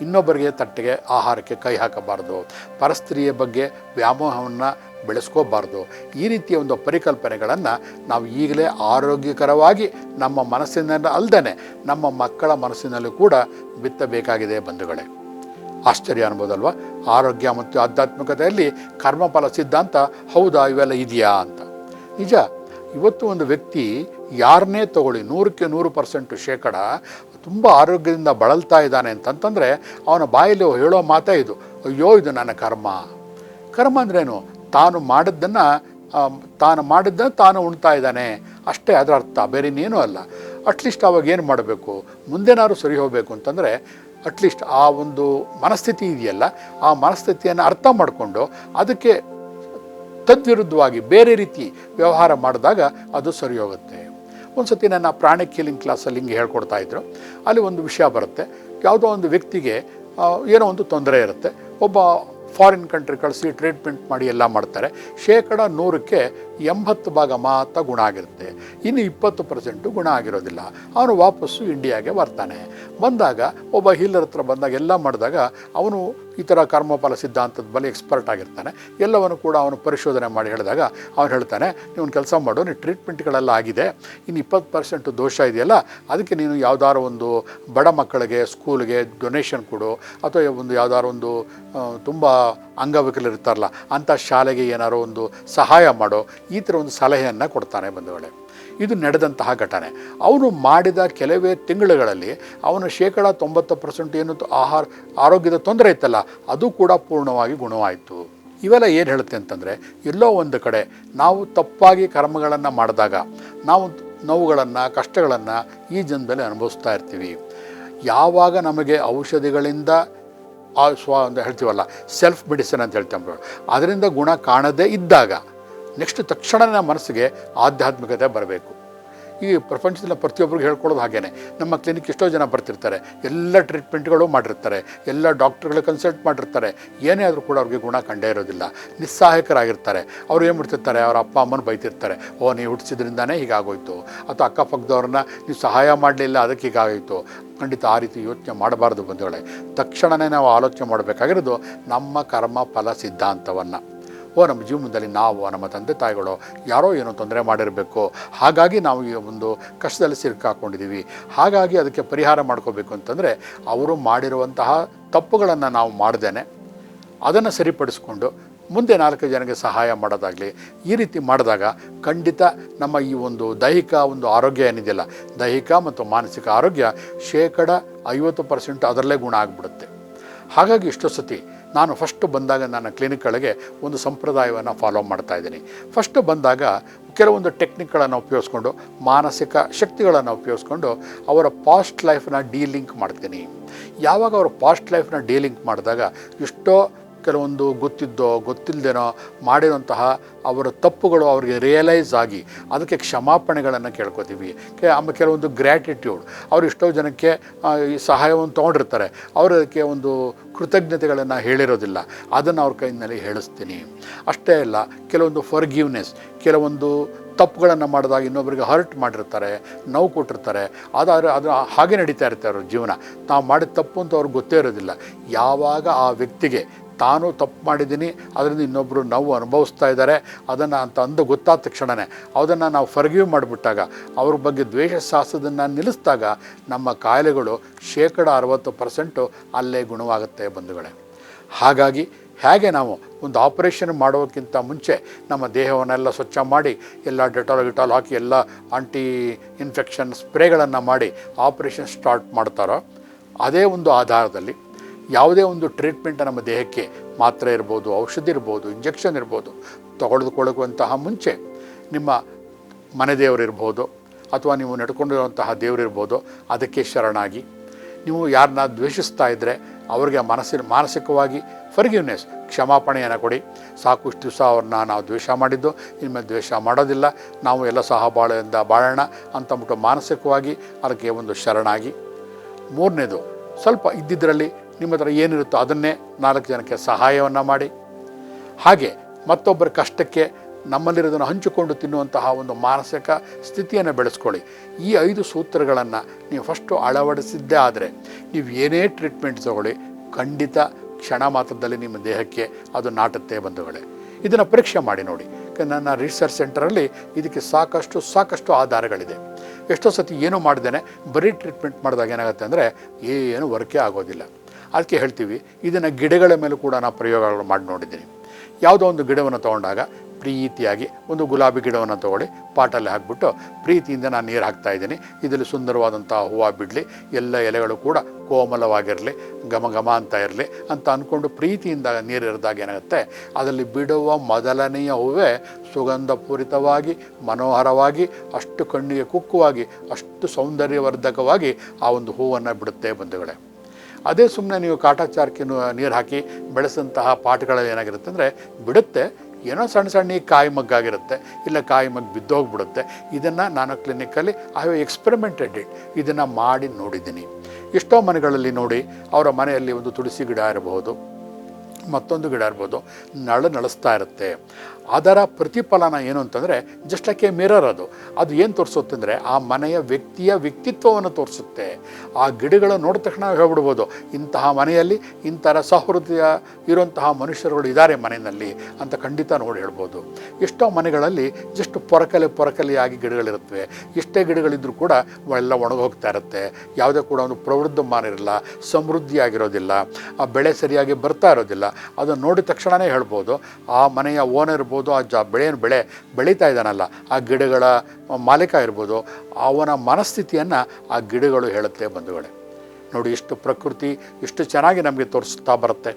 ಇನ್ನೊಬ್ಬರಿಗೆ ತಟ್ಟೆಗೆ ಆಹಾರಕ್ಕೆ ಕೈ ಹಾಕಬಾರ್ದು, ಪರಸ್ತ್ರೀಯ ಬಗ್ಗೆ ವ್ಯಾಮೋಹವನ್ನು ಬೆಳೆಸ್ಕೋಬಾರ್ದು. ಈ ರೀತಿಯ ಒಂದು ಪರಿಕಲ್ಪನೆಗಳನ್ನು ನಾವು ಈಗಲೇ ಆರೋಗ್ಯಕರವಾಗಿ ನಮ್ಮ ಮನಸ್ಸಿನಲ್ಲಿ ಅಲ್ಲದೆ ನಮ್ಮ ಮಕ್ಕಳ ಮನಸ್ಸಿನಲ್ಲೂ ಕೂಡ ಬಿತ್ತಬೇಕಾಗಿದೆ ಬಂಧುಗಳೇ. ಆಶ್ಚರ್ಯ ಅನ್ಬೋದಲ್ವ? ಆರೋಗ್ಯ ಮತ್ತು ಆಧ್ಯಾತ್ಮಿಕತೆಯಲ್ಲಿ ಕರ್ಮಫಲ ಸಿದ್ಧಾಂತ ಹೌದಾ ಇವೆಲ್ಲ ಇದೆಯಾ ಅಂತ. ನಿಜ, ಇವತ್ತು ಒಂದು ವ್ಯಕ್ತಿ ಯಾರನ್ನೇ ತಗೊಳ್ಳಿ, ನೂರಕ್ಕೆ ನೂರು ಪರ್ಸೆಂಟು ಶೇಕಡ ತುಂಬ ಆರೋಗ್ಯದಿಂದ ಬಳಲ್ತಾ ಇದ್ದಾನೆ ಅಂತಂತಂದರೆ ಅವನ ಬಾಯಲ್ಲಿ ಹೇಳೋ ಮಾತೇ ಇದು, ಅಯ್ಯೋ, ಇದು ನನ್ನ ಕರ್ಮ. ಕರ್ಮ ಅಂದ್ರೇನು? ತಾನು ಮಾಡಿದ್ದನ್ನು ತಾನು ಮಾಡಿದ್ದನ್ನು ತಾನು ಉಣ್ತಾ ಇದ್ದಾನೆ. ಅಷ್ಟೇ ಅದರ ಅರ್ಥ, ಬೇರೆ ಇನ್ನೇನೂ ಅಲ್ಲ. ಅಟ್ಲೀಸ್ಟ್ ಅವಾಗ ಏನು ಮಾಡಬೇಕು? ಮುಂದೆನಾದ್ರು ಸರಿ ಹೋಗಬೇಕು ಅಂತಂದರೆ ಅಟ್ಲೀಸ್ಟ್ ಆ ಒಂದು ಮನಸ್ಥಿತಿ ಇದೆಯಲ್ಲ, ಆ ಮನಸ್ಥಿತಿಯನ್ನು ಅರ್ಥ ಮಾಡಿಕೊಂಡು ಅದಕ್ಕೆ ತದ್ವಿರುದ್ಧವಾಗಿ ಬೇರೆ ರೀತಿ ವ್ಯವಹಾರ ಮಾಡಿದಾಗ ಅದು ಸರಿ ಹೋಗುತ್ತೆ ಒಂದು ಸತಿ ನನ್ನ ಪ್ರಾಣಿ ಕೀಲಿಂಗ್ ಕ್ಲಾಸಲ್ಲಿ ಹಿಂಗೆ ಹೇಳ್ಕೊಡ್ತಾ ಇದ್ರು. ಅಲ್ಲಿ ಒಂದು ವಿಷಯ ಬರುತ್ತೆ. ಯಾವುದೋ ಒಂದು ವ್ಯಕ್ತಿಗೆ ಏನೋ ಒಂದು ತೊಂದರೆ ಇರುತ್ತೆ. ಒಬ್ಬ ಫಾರಿನ್ ಕಂಟ್ರಿ ಕಳಿಸಿ ಟ್ರೀಟ್ಮೆಂಟ್ ಮಾಡಿ ಎಲ್ಲ ಮಾಡ್ತಾರೆ. ಶೇಕಡ ನೂರಕ್ಕೆ ಎಂಬತ್ತು ಭಾಗ ಮಾತ್ರ ಗುಣ ಆಗಿರುತ್ತೆ. ಇನ್ನು ಇಪ್ಪತ್ತು ಪರ್ಸೆಂಟು ಗುಣ ಆಗಿರೋದಿಲ್ಲ. ಅವನು ವಾಪಸ್ಸು ಇಂಡಿಯಾಗೆ ಬರ್ತಾನೆ. ಬಂದಾಗ ಒಬ್ಬ ಹೀಲರ್ ಹತ್ರ ಬಂದಾಗ ಎಲ್ಲ ಮಾಡಿದಾಗ ಅವನು ಈ ಥರ ಕರ್ಮಫಲ ಸಿದ್ಧಾಂತದ ಬಳಿ ಎಕ್ಸ್ಪರ್ಟ್ ಆಗಿರ್ತಾನೆ. ಎಲ್ಲವನ್ನು ಕೂಡ ಅವನು ಪರಿಶೋಧನೆ ಮಾಡಿ ಹೇಳಿದಾಗ ಅವನು ಹೇಳ್ತಾನೆ ನೀವು ಕೆಲಸ ಮಾಡು, ನೀನು ಟ್ರೀಟ್ಮೆಂಟ್ಗಳೆಲ್ಲ ಆಗಿದೆ. ಇನ್ನು ಇಪ್ಪತ್ತು ಪರ್ಸೆಂಟ್ ದೋಷ ಇದೆಯಲ್ಲ, ಅದಕ್ಕೆ ನೀನು ಯಾವುದಾದ್ರು ಒಂದು ಬಡ ಮಕ್ಕಳಿಗೆ ಸ್ಕೂಲ್ಗೆ ಡೊನೇಷನ್ ಕೊಡು. ಅಥವಾ ಒಂದು ಯಾವುದಾದ್ರು ಒಂದು ತುಂಬ ಅಂಗವಿಕಲರು ಇರ್ತಾರಲ್ಲ ಅಂಥ ಶಾಲೆಗೆ ಏನಾರೋ ಒಂದು ಸಹಾಯ ಮಾಡೋ. ಈ ಥರ ಒಂದು ಸಲಹೆಯನ್ನು ಕೊಡ್ತಾನೆ ಬಂಧುಗಳೇ ಇದು ನಡೆದಂತಹ ಘಟನೆ. ಅವನು ಮಾಡಿದ ಕೆಲವೇ ತಿಂಗಳುಗಳಲ್ಲಿ ಅವನ ಶೇಕಡ ತೊಂಬತ್ತು ಪರ್ಸೆಂಟ್ ಏನು ಆಹಾರ, ಆರೋಗ್ಯದ ತೊಂದರೆ ಇತ್ತಲ್ಲ, ಅದು ಕೂಡ ಪೂರ್ಣವಾಗಿ ಗುಣವಾಯಿತು. ಇವೆಲ್ಲ ಏನು ಹೇಳುತ್ತೆ ಅಂತಂದರೆ, ಎಲ್ಲೋ ಒಂದು ಕಡೆ ನಾವು ತಪ್ಪಾಗಿ ಕರ್ಮಗಳನ್ನು ಮಾಡಿದಾಗ, ನಾವು ನೋವುಗಳನ್ನು, ಕಷ್ಟಗಳನ್ನು ಈ ಜನ್ಮದಲ್ಲಿ ಅನುಭವಿಸ್ತಾ ಇರ್ತೀವಿ. ಯಾವಾಗ ನಮಗೆ ಔಷಧಿಗಳಿಂದ, ಆ ಸ್ವ ಅಂತ ಹೇಳ್ತೀವಲ್ಲ ಸೆಲ್ಫ್ ಮೆಡಿಸಿನ್ ಅಂತ ಹೇಳ್ತೀವಿ. ಅದರಿಂದ ಗುಣ ಕಾಣದೇ ಇದ್ದಾಗ ನೆಕ್ಸ್ಟ್ ತಕ್ಷಣನೇ ಮನಸ್ಸಿಗೆ ಆಧ್ಯಾತ್ಮಿಕತೆ ಬರಬೇಕು. ಈ ಪ್ರಪಂಚದಲ್ಲಿ ಪ್ರತಿಯೊಬ್ಬರಿಗೂ ಹೇಳ್ಕೊಳ್ಳೋದು ಹಾಗೇನೆ. ನಮ್ಮ ಕ್ಲಿನಿಕ್ ಎಷ್ಟೋ ಜನ ಬರ್ತಿರ್ತಾರೆ. ಎಲ್ಲ ಟ್ರೀಟ್ಮೆಂಟ್ಗಳು ಮಾಡಿರ್ತಾರೆ. ಎಲ್ಲ ಡಾಕ್ಟ್ರುಗಳು ಕನ್ಸಲ್ಟ್ ಮಾಡಿರ್ತಾರೆ. ಏನೇ ಆದರೂ ಕೂಡ ಅವ್ರಿಗೆ ಗುಣ ಕಂಡೇ ಇರೋದಿಲ್ಲ. ನಿಸ್ಸಹಾಯಕರಾಗಿರ್ತಾರೆ. ಅವ್ರು ಏನು ಬಿಡ್ತಿರ್ತಾರೆ ಅವ್ರ ಅಪ್ಪ, ಅಮ್ಮನ ಬೈತಿರ್ತಾರೆ. ಓ, ನೀವು ಹುಟ್ಟಿಸಿದ್ರಿಂದಾನೇ ಹೀಗಾಗೋಯ್ತು. ಅಥವಾ ಅಕ್ಕಪಕ್ಕದವ್ರನ್ನ ನೀವು ಸಹಾಯ ಮಾಡಲಿಲ್ಲ, ಅದಕ್ಕೆ ಹೀಗಾಗೋಯ್ತು. ಖಂಡಿತ ಆ ರೀತಿ ಯೋಚನೆ ಮಾಡಬಾರ್ದು ಬಂಧುಗಳೇ. ತಕ್ಷಣವೇ ನಾವು ಆಲೋಚನೆ ಮಾಡಬೇಕಾಗಿರೋದು ನಮ್ಮ ಕರ್ಮ, ಫಲ, ಸಿದ್ಧಾಂತವನ್ನು. ಓ, ನಮ್ಮ ಜೀವನದಲ್ಲಿ ನಾವು, ನಮ್ಮ ತಂದೆ ತಾಯಿಗಳು ಯಾರೋ ಏನೋ ತೊಂದರೆ ಮಾಡಿರಬೇಕು. ಹಾಗಾಗಿ ನಾವು ಈ ಒಂದು ಕಷ್ಟದಲ್ಲಿ ಸಿಲುಕಾಕೊಂಡಿದ್ದೀವಿ ಹಾಗಾಗಿ ಅದಕ್ಕೆ ಪರಿಹಾರ ಮಾಡ್ಕೋಬೇಕು ಅಂತಂದರೆ ಅವರು ಮಾಡಿರುವಂತಹ ತಪ್ಪುಗಳನ್ನು ನಾವು ಮಾಡ್ದೇನೆ. ಅದನ್ನು ಸರಿಪಡಿಸ್ಕೊಂಡು ಮುಂದೆ ನಾಲ್ಕು ಜನಕ್ಕೆ ಸಹಾಯ ಮಾಡೋದಾಗಲಿ, ಈ ರೀತಿ ಮಾಡಿದಾಗ ಖಂಡಿತ ನಮ್ಮ ಈ ಒಂದು ದೈಹಿಕ ಒಂದು ಆರೋಗ್ಯ ಏನಿದೆಯಲ್ಲ, ದೈಹಿಕ ಮತ್ತು ಮಾನಸಿಕ ಆರೋಗ್ಯ ಶೇಕಡ ಐವತ್ತು ಪರ್ಸೆಂಟ್ ಅದರಲ್ಲೇ ಗುಣ ಆಗಿಬಿಡುತ್ತೆ. ಹಾಗಾಗಿ ಇಷ್ಟೊಸತಿ ಸತಿ ನಾನು ಫಸ್ಟು ಬಂದಾಗ ನನ್ನ ಕ್ಲಿನಿಕ್ಗಳಿಗೆ ಒಂದು ಸಂಪ್ರದಾಯವನ್ನು ಫಾಲೋ ಮಾಡ್ತಾ ಇದ್ದೀನಿ. ಫಸ್ಟು ಬಂದಾಗ ಕೆಲವೊಂದು ಟೆಕ್ನಿಕ್ಗಳನ್ನು ಉಪಯೋಗಿಸ್ಕೊಂಡು, ಮಾನಸಿಕ ಶಕ್ತಿಗಳನ್ನು ಉಪಯೋಗಿಸ್ಕೊಂಡು ಅವರ ಪಾಸ್ಟ್ ಲೈಫ್ನ ಡೀಲಿಂಕ್ ಮಾಡ್ತೀನಿ. ಯಾವಾಗ ಅವರ ಪಾಸ್ಟ್ ಲೈಫ್ನ ಡೀಲಿಂಕ್ ಮಾಡಿದಾಗ ಎಷ್ಟೋ ಕೆಲವೊಂದು ಗೊತ್ತಿದ್ದೋ ಗೊತ್ತಿಲ್ಲದೇನೋ ಮಾಡಿರುವಂತಹ ಅವರ ತಪ್ಪುಗಳು ಅವರಿಗೆ ರಿಯಲೈಸ್ ಆಗಿ ಅದಕ್ಕೆ ಕ್ಷಮಾಪಣೆಗಳನ್ನು ಕೇಳ್ಕೊತೀವಿ. ಕೆ ಆಮೇಲೆ ಕೆಲವೊಂದು ಗ್ರ್ಯಾಟಿಟ್ಯೂಡ್ ಅವರು ಎಷ್ಟೋ ಜನಕ್ಕೆ ಈ ಸಹಾಯವನ್ನು ತೊಗೊಂಡಿರ್ತಾರೆ. ಅದಕ್ಕೆ ಒಂದು ಕೃತಜ್ಞತೆಗಳನ್ನು ಹೇಳಿರೋದಿಲ್ಲ. ಅದನ್ನು ಅವ್ರ ಕೈನಲ್ಲಿ ಹೇಳಿಸ್ತೀನಿ. ಅಷ್ಟೇ ಅಲ್ಲ, ಕೆಲವೊಂದು ಫರ್ಗಿವ್ನೆಸ್ ಕೆಲವೊಂದು ತಪ್ಪುಗಳನ್ನು ಮಾಡಿದಾಗ ಇನ್ನೊಬ್ಬರಿಗೆ ಹರ್ಟ್ ಮಾಡಿರ್ತಾರೆ, ನೋವು ಕೊಟ್ಟಿರ್ತಾರೆ. ಅದಾದ್ರೆ ಅದು ಹಾಗೆ ನಡೀತಾ ಇರ್ತಾರೆ ಅವ್ರ ಜೀವನ. ತಾವು ಮಾಡಿದ ತಪ್ಪು ಅಂತ ಅವ್ರಿಗೆ ಗೊತ್ತೇ ಇರೋದಿಲ್ಲ. ಯಾವಾಗ ಆ ವ್ಯಕ್ತಿಗೆ ತಾನು ತಪ್ಪು ಮಾಡಿದ್ದೀನಿ, ಅದರಿಂದ ಇನ್ನೊಬ್ಬರು ನೋವು ಅನುಭವಿಸ್ತಾ ಇದ್ದಾರೆ, ಅದನ್ನು ಅಂತ ಅಂದು ಗೊತ್ತಾದ ತಕ್ಷಣವೇ ಅದನ್ನು ನಾವು ಫರ್ಗಿವ್ ಮಾಡಿಬಿಟ್ಟಾಗ ಅವ್ರ ಬಗ್ಗೆ ದ್ವೇಷ ನಿಲ್ಲಿಸಿದಾಗ ನಮ್ಮ ಕಾಯಿಲೆಗಳು ಶೇಕಡ ಅರವತ್ತು ಪರ್ಸೆಂಟು ಅಲ್ಲೇ ಗುಣವಾಗುತ್ತೆ ಬಂಧುಗಳೇ. ಹಾಗಾಗಿ ಹೇಗೆ ನಾವು ಒಂದು ಆಪರೇಷನ್ ಮಾಡೋಕ್ಕಿಂತ ಮುಂಚೆ ನಮ್ಮ ದೇಹವನ್ನೆಲ್ಲ ಸ್ವಚ್ಛ ಮಾಡಿ, ಎಲ್ಲ ಡೆಟಾಲ್ ಗಿಟಾಲ್ ಹಾಕಿ ಎಲ್ಲ ಆಂಟಿ ಇನ್ಫೆಕ್ಷನ್ ಸ್ಪ್ರೇಗಳನ್ನು ಮಾಡಿ ಆಪರೇಷನ್ ಸ್ಟಾರ್ಟ್ ಮಾಡ್ತಾರೋ, ಅದೇ ಒಂದು ಆಧಾರದಲ್ಲಿ ಯಾವುದೇ ಒಂದು ಟ್ರೀಟ್ಮೆಂಟ್ ನಮ್ಮ ದೇಹಕ್ಕೆ ಮಾತ್ರೆ ಇರ್ಬೋದು, ಔಷಧಿ ಇರ್ಬೋದು ಇಂಜೆಕ್ಷನ್ ಇರ್ಬೋದು ತಗೊಳ್ದುಕೊಳ್ಳುವಂತಹ ಮುಂಚೆ ನಿಮ್ಮ ಮನೆ ದೇವರಿರ್ಬೋದು ಅಥವಾ ನೀವು ನಡ್ಕೊಂಡಿರುವಂತಹ ದೇವರಿರ್ಬೋದು ಅದಕ್ಕೆ ಶರಣಾಗಿ. ನೀವು ಯಾರನ್ನ ದ್ವೇಷಿಸ್ತಾ ಇದ್ದರೆ ಅವರಿಗೆ ಮನಸ್ಸಿನ, ಮಾನಸಿಕವಾಗಿ ಫರ್ಗಿವ್ನೆಸ್ ಕ್ಷಮಾಪಣೆಯನ್ನು ಕೊಡಿ. ಸಾಕಷ್ಟು ದಿವಸ ಅವ್ರನ್ನ ನಾವು ದ್ವೇಷ ಮಾಡಿದ್ದು ನಿಮ್ಮ ದ್ವೇಷ ಮಾಡೋದಿಲ್ಲ. ನಾವು ಎಲ್ಲ ಸಹ ಬಾಳೆಯಿಂದ ಬಾಳೋಣ ಅಂತಂದ್ಬಿಟ್ಟು ಮಾನಸಿಕವಾಗಿ ಅದಕ್ಕೆ ಒಂದು ಶರಣಾಗಿ. ಮೂರನೇದು, ಸ್ವಲ್ಪ ಇದ್ದಿದ್ದರಲ್ಲಿ ನಿಮ್ಮ ಹತ್ರ ಏನಿರುತ್ತೋ ಅದನ್ನೇ ನಾಲ್ಕು ಜನಕ್ಕೆ ಸಹಾಯವನ್ನು ಮಾಡಿ. ಹಾಗೆ ಮತ್ತೊಬ್ಬರ ಕಷ್ಟಕ್ಕೆ ನಮ್ಮಲ್ಲಿರೋದನ್ನು ಹಂಚಿಕೊಂಡು ತಿನ್ನುವಂತಹ ಒಂದು ಮಾನಸಿಕ ಸ್ಥಿತಿಯನ್ನು ಬೆಳೆಸ್ಕೊಳ್ಳಿ. ಈ ಐದು ಸೂತ್ರಗಳನ್ನು ನೀವು ಫಸ್ಟು ಅಳವಡಿಸಿದ್ದೇ ಆದರೆ ನೀವು ಏನೇ ಟ್ರೀಟ್ಮೆಂಟ್ ತಗೊಳ್ಳಿ, ಖಂಡಿತ ಕ್ಷಣ ಮಾತ್ರದಲ್ಲಿ ನಿಮ್ಮ ದೇಹಕ್ಕೆ ಅದು ನಾಟುತ್ತೆ ಬಂಧುಗಳೇ. ಇದನ್ನು ಪರೀಕ್ಷೆ ಮಾಡಿ ನೋಡಿ. ನನ್ನ ರಿಸರ್ಚ್ ಸೆಂಟರಲ್ಲಿ ಇದಕ್ಕೆ ಸಾಕಷ್ಟು ಸಾಕಷ್ಟು ಆಧಾರಗಳಿದೆ. ಎಷ್ಟೋ ಸತಿ ಏನೂ ಮಾಡ್ದೇನೆ ಬರೀ ಟ್ರೀಟ್ಮೆಂಟ್ ಮಾಡಿದಾಗ ಏನಾಗುತ್ತೆ ಅಂದರೆ ಏನು ವರ್ಕೇ ಆಗೋದಿಲ್ಲ. ಅದಕ್ಕೆ ಹೇಳ್ತೀವಿ, ಇದನ್ನು ಗಿಡಗಳ ಮೇಲೂ ಕೂಡ ನಾವು ಪ್ರಯೋಗಗಳು ಮಾಡಿ ನೋಡಿದ್ದೀನಿ. ಯಾವುದೋ ಒಂದು ಗಿಡವನ್ನು ತೊಗೊಂಡಾಗ ಪ್ರೀತಿಯಾಗಿ ಒಂದು ಗುಲಾಬಿ ಗಿಡವನ್ನು ತೊಗೊಳ್ಳಿ, ಪಾಟಲ್ಲಿ ಹಾಕ್ಬಿಟ್ಟು ಪ್ರೀತಿಯಿಂದ ನಾನು ನೀರು ಹಾಕ್ತಾ ಇದ್ದೀನಿ. ಇದರಲ್ಲಿ ಸುಂದರವಾದಂಥ ಹೂವು ಬಿಡಲಿ, ಎಲ್ಲ ಎಲೆಗಳು ಕೂಡ ಕೋಮಲವಾಗಿರಲಿ, ಘಮ ಘಮ ಅಂತ ಇರಲಿ ಅಂತ ಅಂದ್ಕೊಂಡು ಪ್ರೀತಿಯಿಂದ ನೀರು ಇರಿದಾಗ ಏನಾಗುತ್ತೆ, ಅದರಲ್ಲಿ ಬಿಡುವ ಮೊದಲನೆಯ ಹೂವೇ ಸುಗಂಧಪೂರಿತವಾಗಿ, ಮನೋಹರವಾಗಿ, ಅಷ್ಟು ಕಣ್ಣಿಗೆ ಕುಕ್ಕುವಾಗಿ, ಅಷ್ಟು ಸೌಂದರ್ಯವರ್ಧಕವಾಗಿ ಆ ಒಂದು ಹೂವನ್ನು ಬಿಡುತ್ತೆ ಬಂಧುಗಳೇ. ಅದೇ ಸುಮ್ಮನೆ ನೀವು ಕಾಟಾಚಾರಕ್ಕೆ ನೀರು ಹಾಕಿ ಬೆಳೆಸಿದಂತಹ ಪಾಟ್ಗಳಲ್ಲಿ ಏನಾಗಿರುತ್ತೆ ಅಂದರೆ ಬಿಡುತ್ತೆ. ಏನೋ ಸಣ್ಣ ಸಣ್ಣ ಕಾಯಿ ಮಗ್ಗಾಗಿರುತ್ತೆ, ಇಲ್ಲ ಕಾಯಿ ಮಗ್ಗು ಬಿದ್ದೋಗ್ಬಿಡುತ್ತೆ. ಇದನ್ನು ನಾನು ಕ್ಲಿನಿಕಲ್ಲಿ ಐ ಹ್ಯಾವ್ ಎಕ್ಸ್ಪೆರಿಮೆಂಟೆಡ್ ಇಟ್ ಇದನ್ನು ಮಾಡಿ ನೋಡಿದ್ದೀನಿ. ಎಷ್ಟೋ ಮನೆಗಳಲ್ಲಿ ನೋಡಿ ಅವರ ಮನೆಯಲ್ಲಿ ಒಂದು ತುಳಸಿ ಗಿಡ ಇರಬಹುದು, ಮತ್ತೊಂದು ಗಿಡ ಇರ್ಬೋದು ನಳ ನಳಿಸ್ತಾ ಇರುತ್ತೆ. ಅದರ ಪ್ರತಿಫಲನ ಏನು ಅಂತಂದರೆ ಜಸ್ಟ್ ಲೈಕ್ ಎ ಮಿರರ್ ಅದು. ಅದು ಏನು ತೋರಿಸುತ್ತೆ ಅಂದರೆ ಆ ಮನೆಯ ವ್ಯಕ್ತಿಯ ವ್ಯಕ್ತಿತ್ವವನ್ನು ತೋರಿಸುತ್ತೆ. ಆ ಗಿಡಗಳು ನೋಡಿದ ತಕ್ಷಣ ಹೇಳ್ಬಿಡ್ಬೋದು ಇಂತಹ ಮನೆಯಲ್ಲಿ ಇಂಥರ ಸಹೃದಯ ಇರುವಂತಹ ಮನುಷ್ಯರುಗಳು ಇದ್ದಾರೆ ಮನೆಯಲ್ಲಿ ಅಂತ ಖಂಡಿತ ನೋಡಿ ಹೇಳ್ಬೋದು. ಎಷ್ಟೋ ಮನೆಗಳಲ್ಲಿ ಜಸ್ಟ್ ಪೊರಕಲೆ ಪೊರಕಲೆಯಾಗಿ ಗಿಡಗಳಿರುತ್ತವೆ. ಎಷ್ಟೇ ಗಿಡಗಳಿದ್ದರೂ ಕೂಡ ಎಲ್ಲ ಒಣಗೋಗ್ತಾ ಇರುತ್ತೆ. ಯಾವುದೇ ಕೂಡ ಒಂದು ಪ್ರವೃದ್ಧಮಾನ ಇರಲ್ಲ, ಸಮೃದ್ಧಿಯಾಗಿರೋದಿಲ್ಲ, ಆ ಬೆಳೆ ಸರಿಯಾಗಿ ಬರ್ತಾ ಇರೋದಿಲ್ಲ. ಅದನ್ನು ನೋಡಿದ ತಕ್ಷಣವೇ ಹೇಳ್ಬೋದು. ಆ ಮನೆಯ ಓನರ್ ಇರ್ಬೋದು, ಆ ಜ ಬೆಳೆಯನ್ನು ಬೆಳೆ, ಬೆಳೀತಾ ಇದ್ದಾನಲ್ಲ, ಆ ಗಿಡಗಳ ಮಾಲೀಕ ಇರ್ಬೋದು, ಅವನ ಮನಸ್ಥಿತಿಯನ್ನು ಆ ಗಿಡಗಳು ಹೇಳುತ್ತೆ ಬಂಧುಗಳೇ. ನೋಡಿ ಎಷ್ಟು ಪ್ರಕೃತಿ ಎಷ್ಟು ಚೆನ್ನಾಗಿ ನಮಗೆ ತೋರಿಸ್ತಾ ಬರುತ್ತೆ.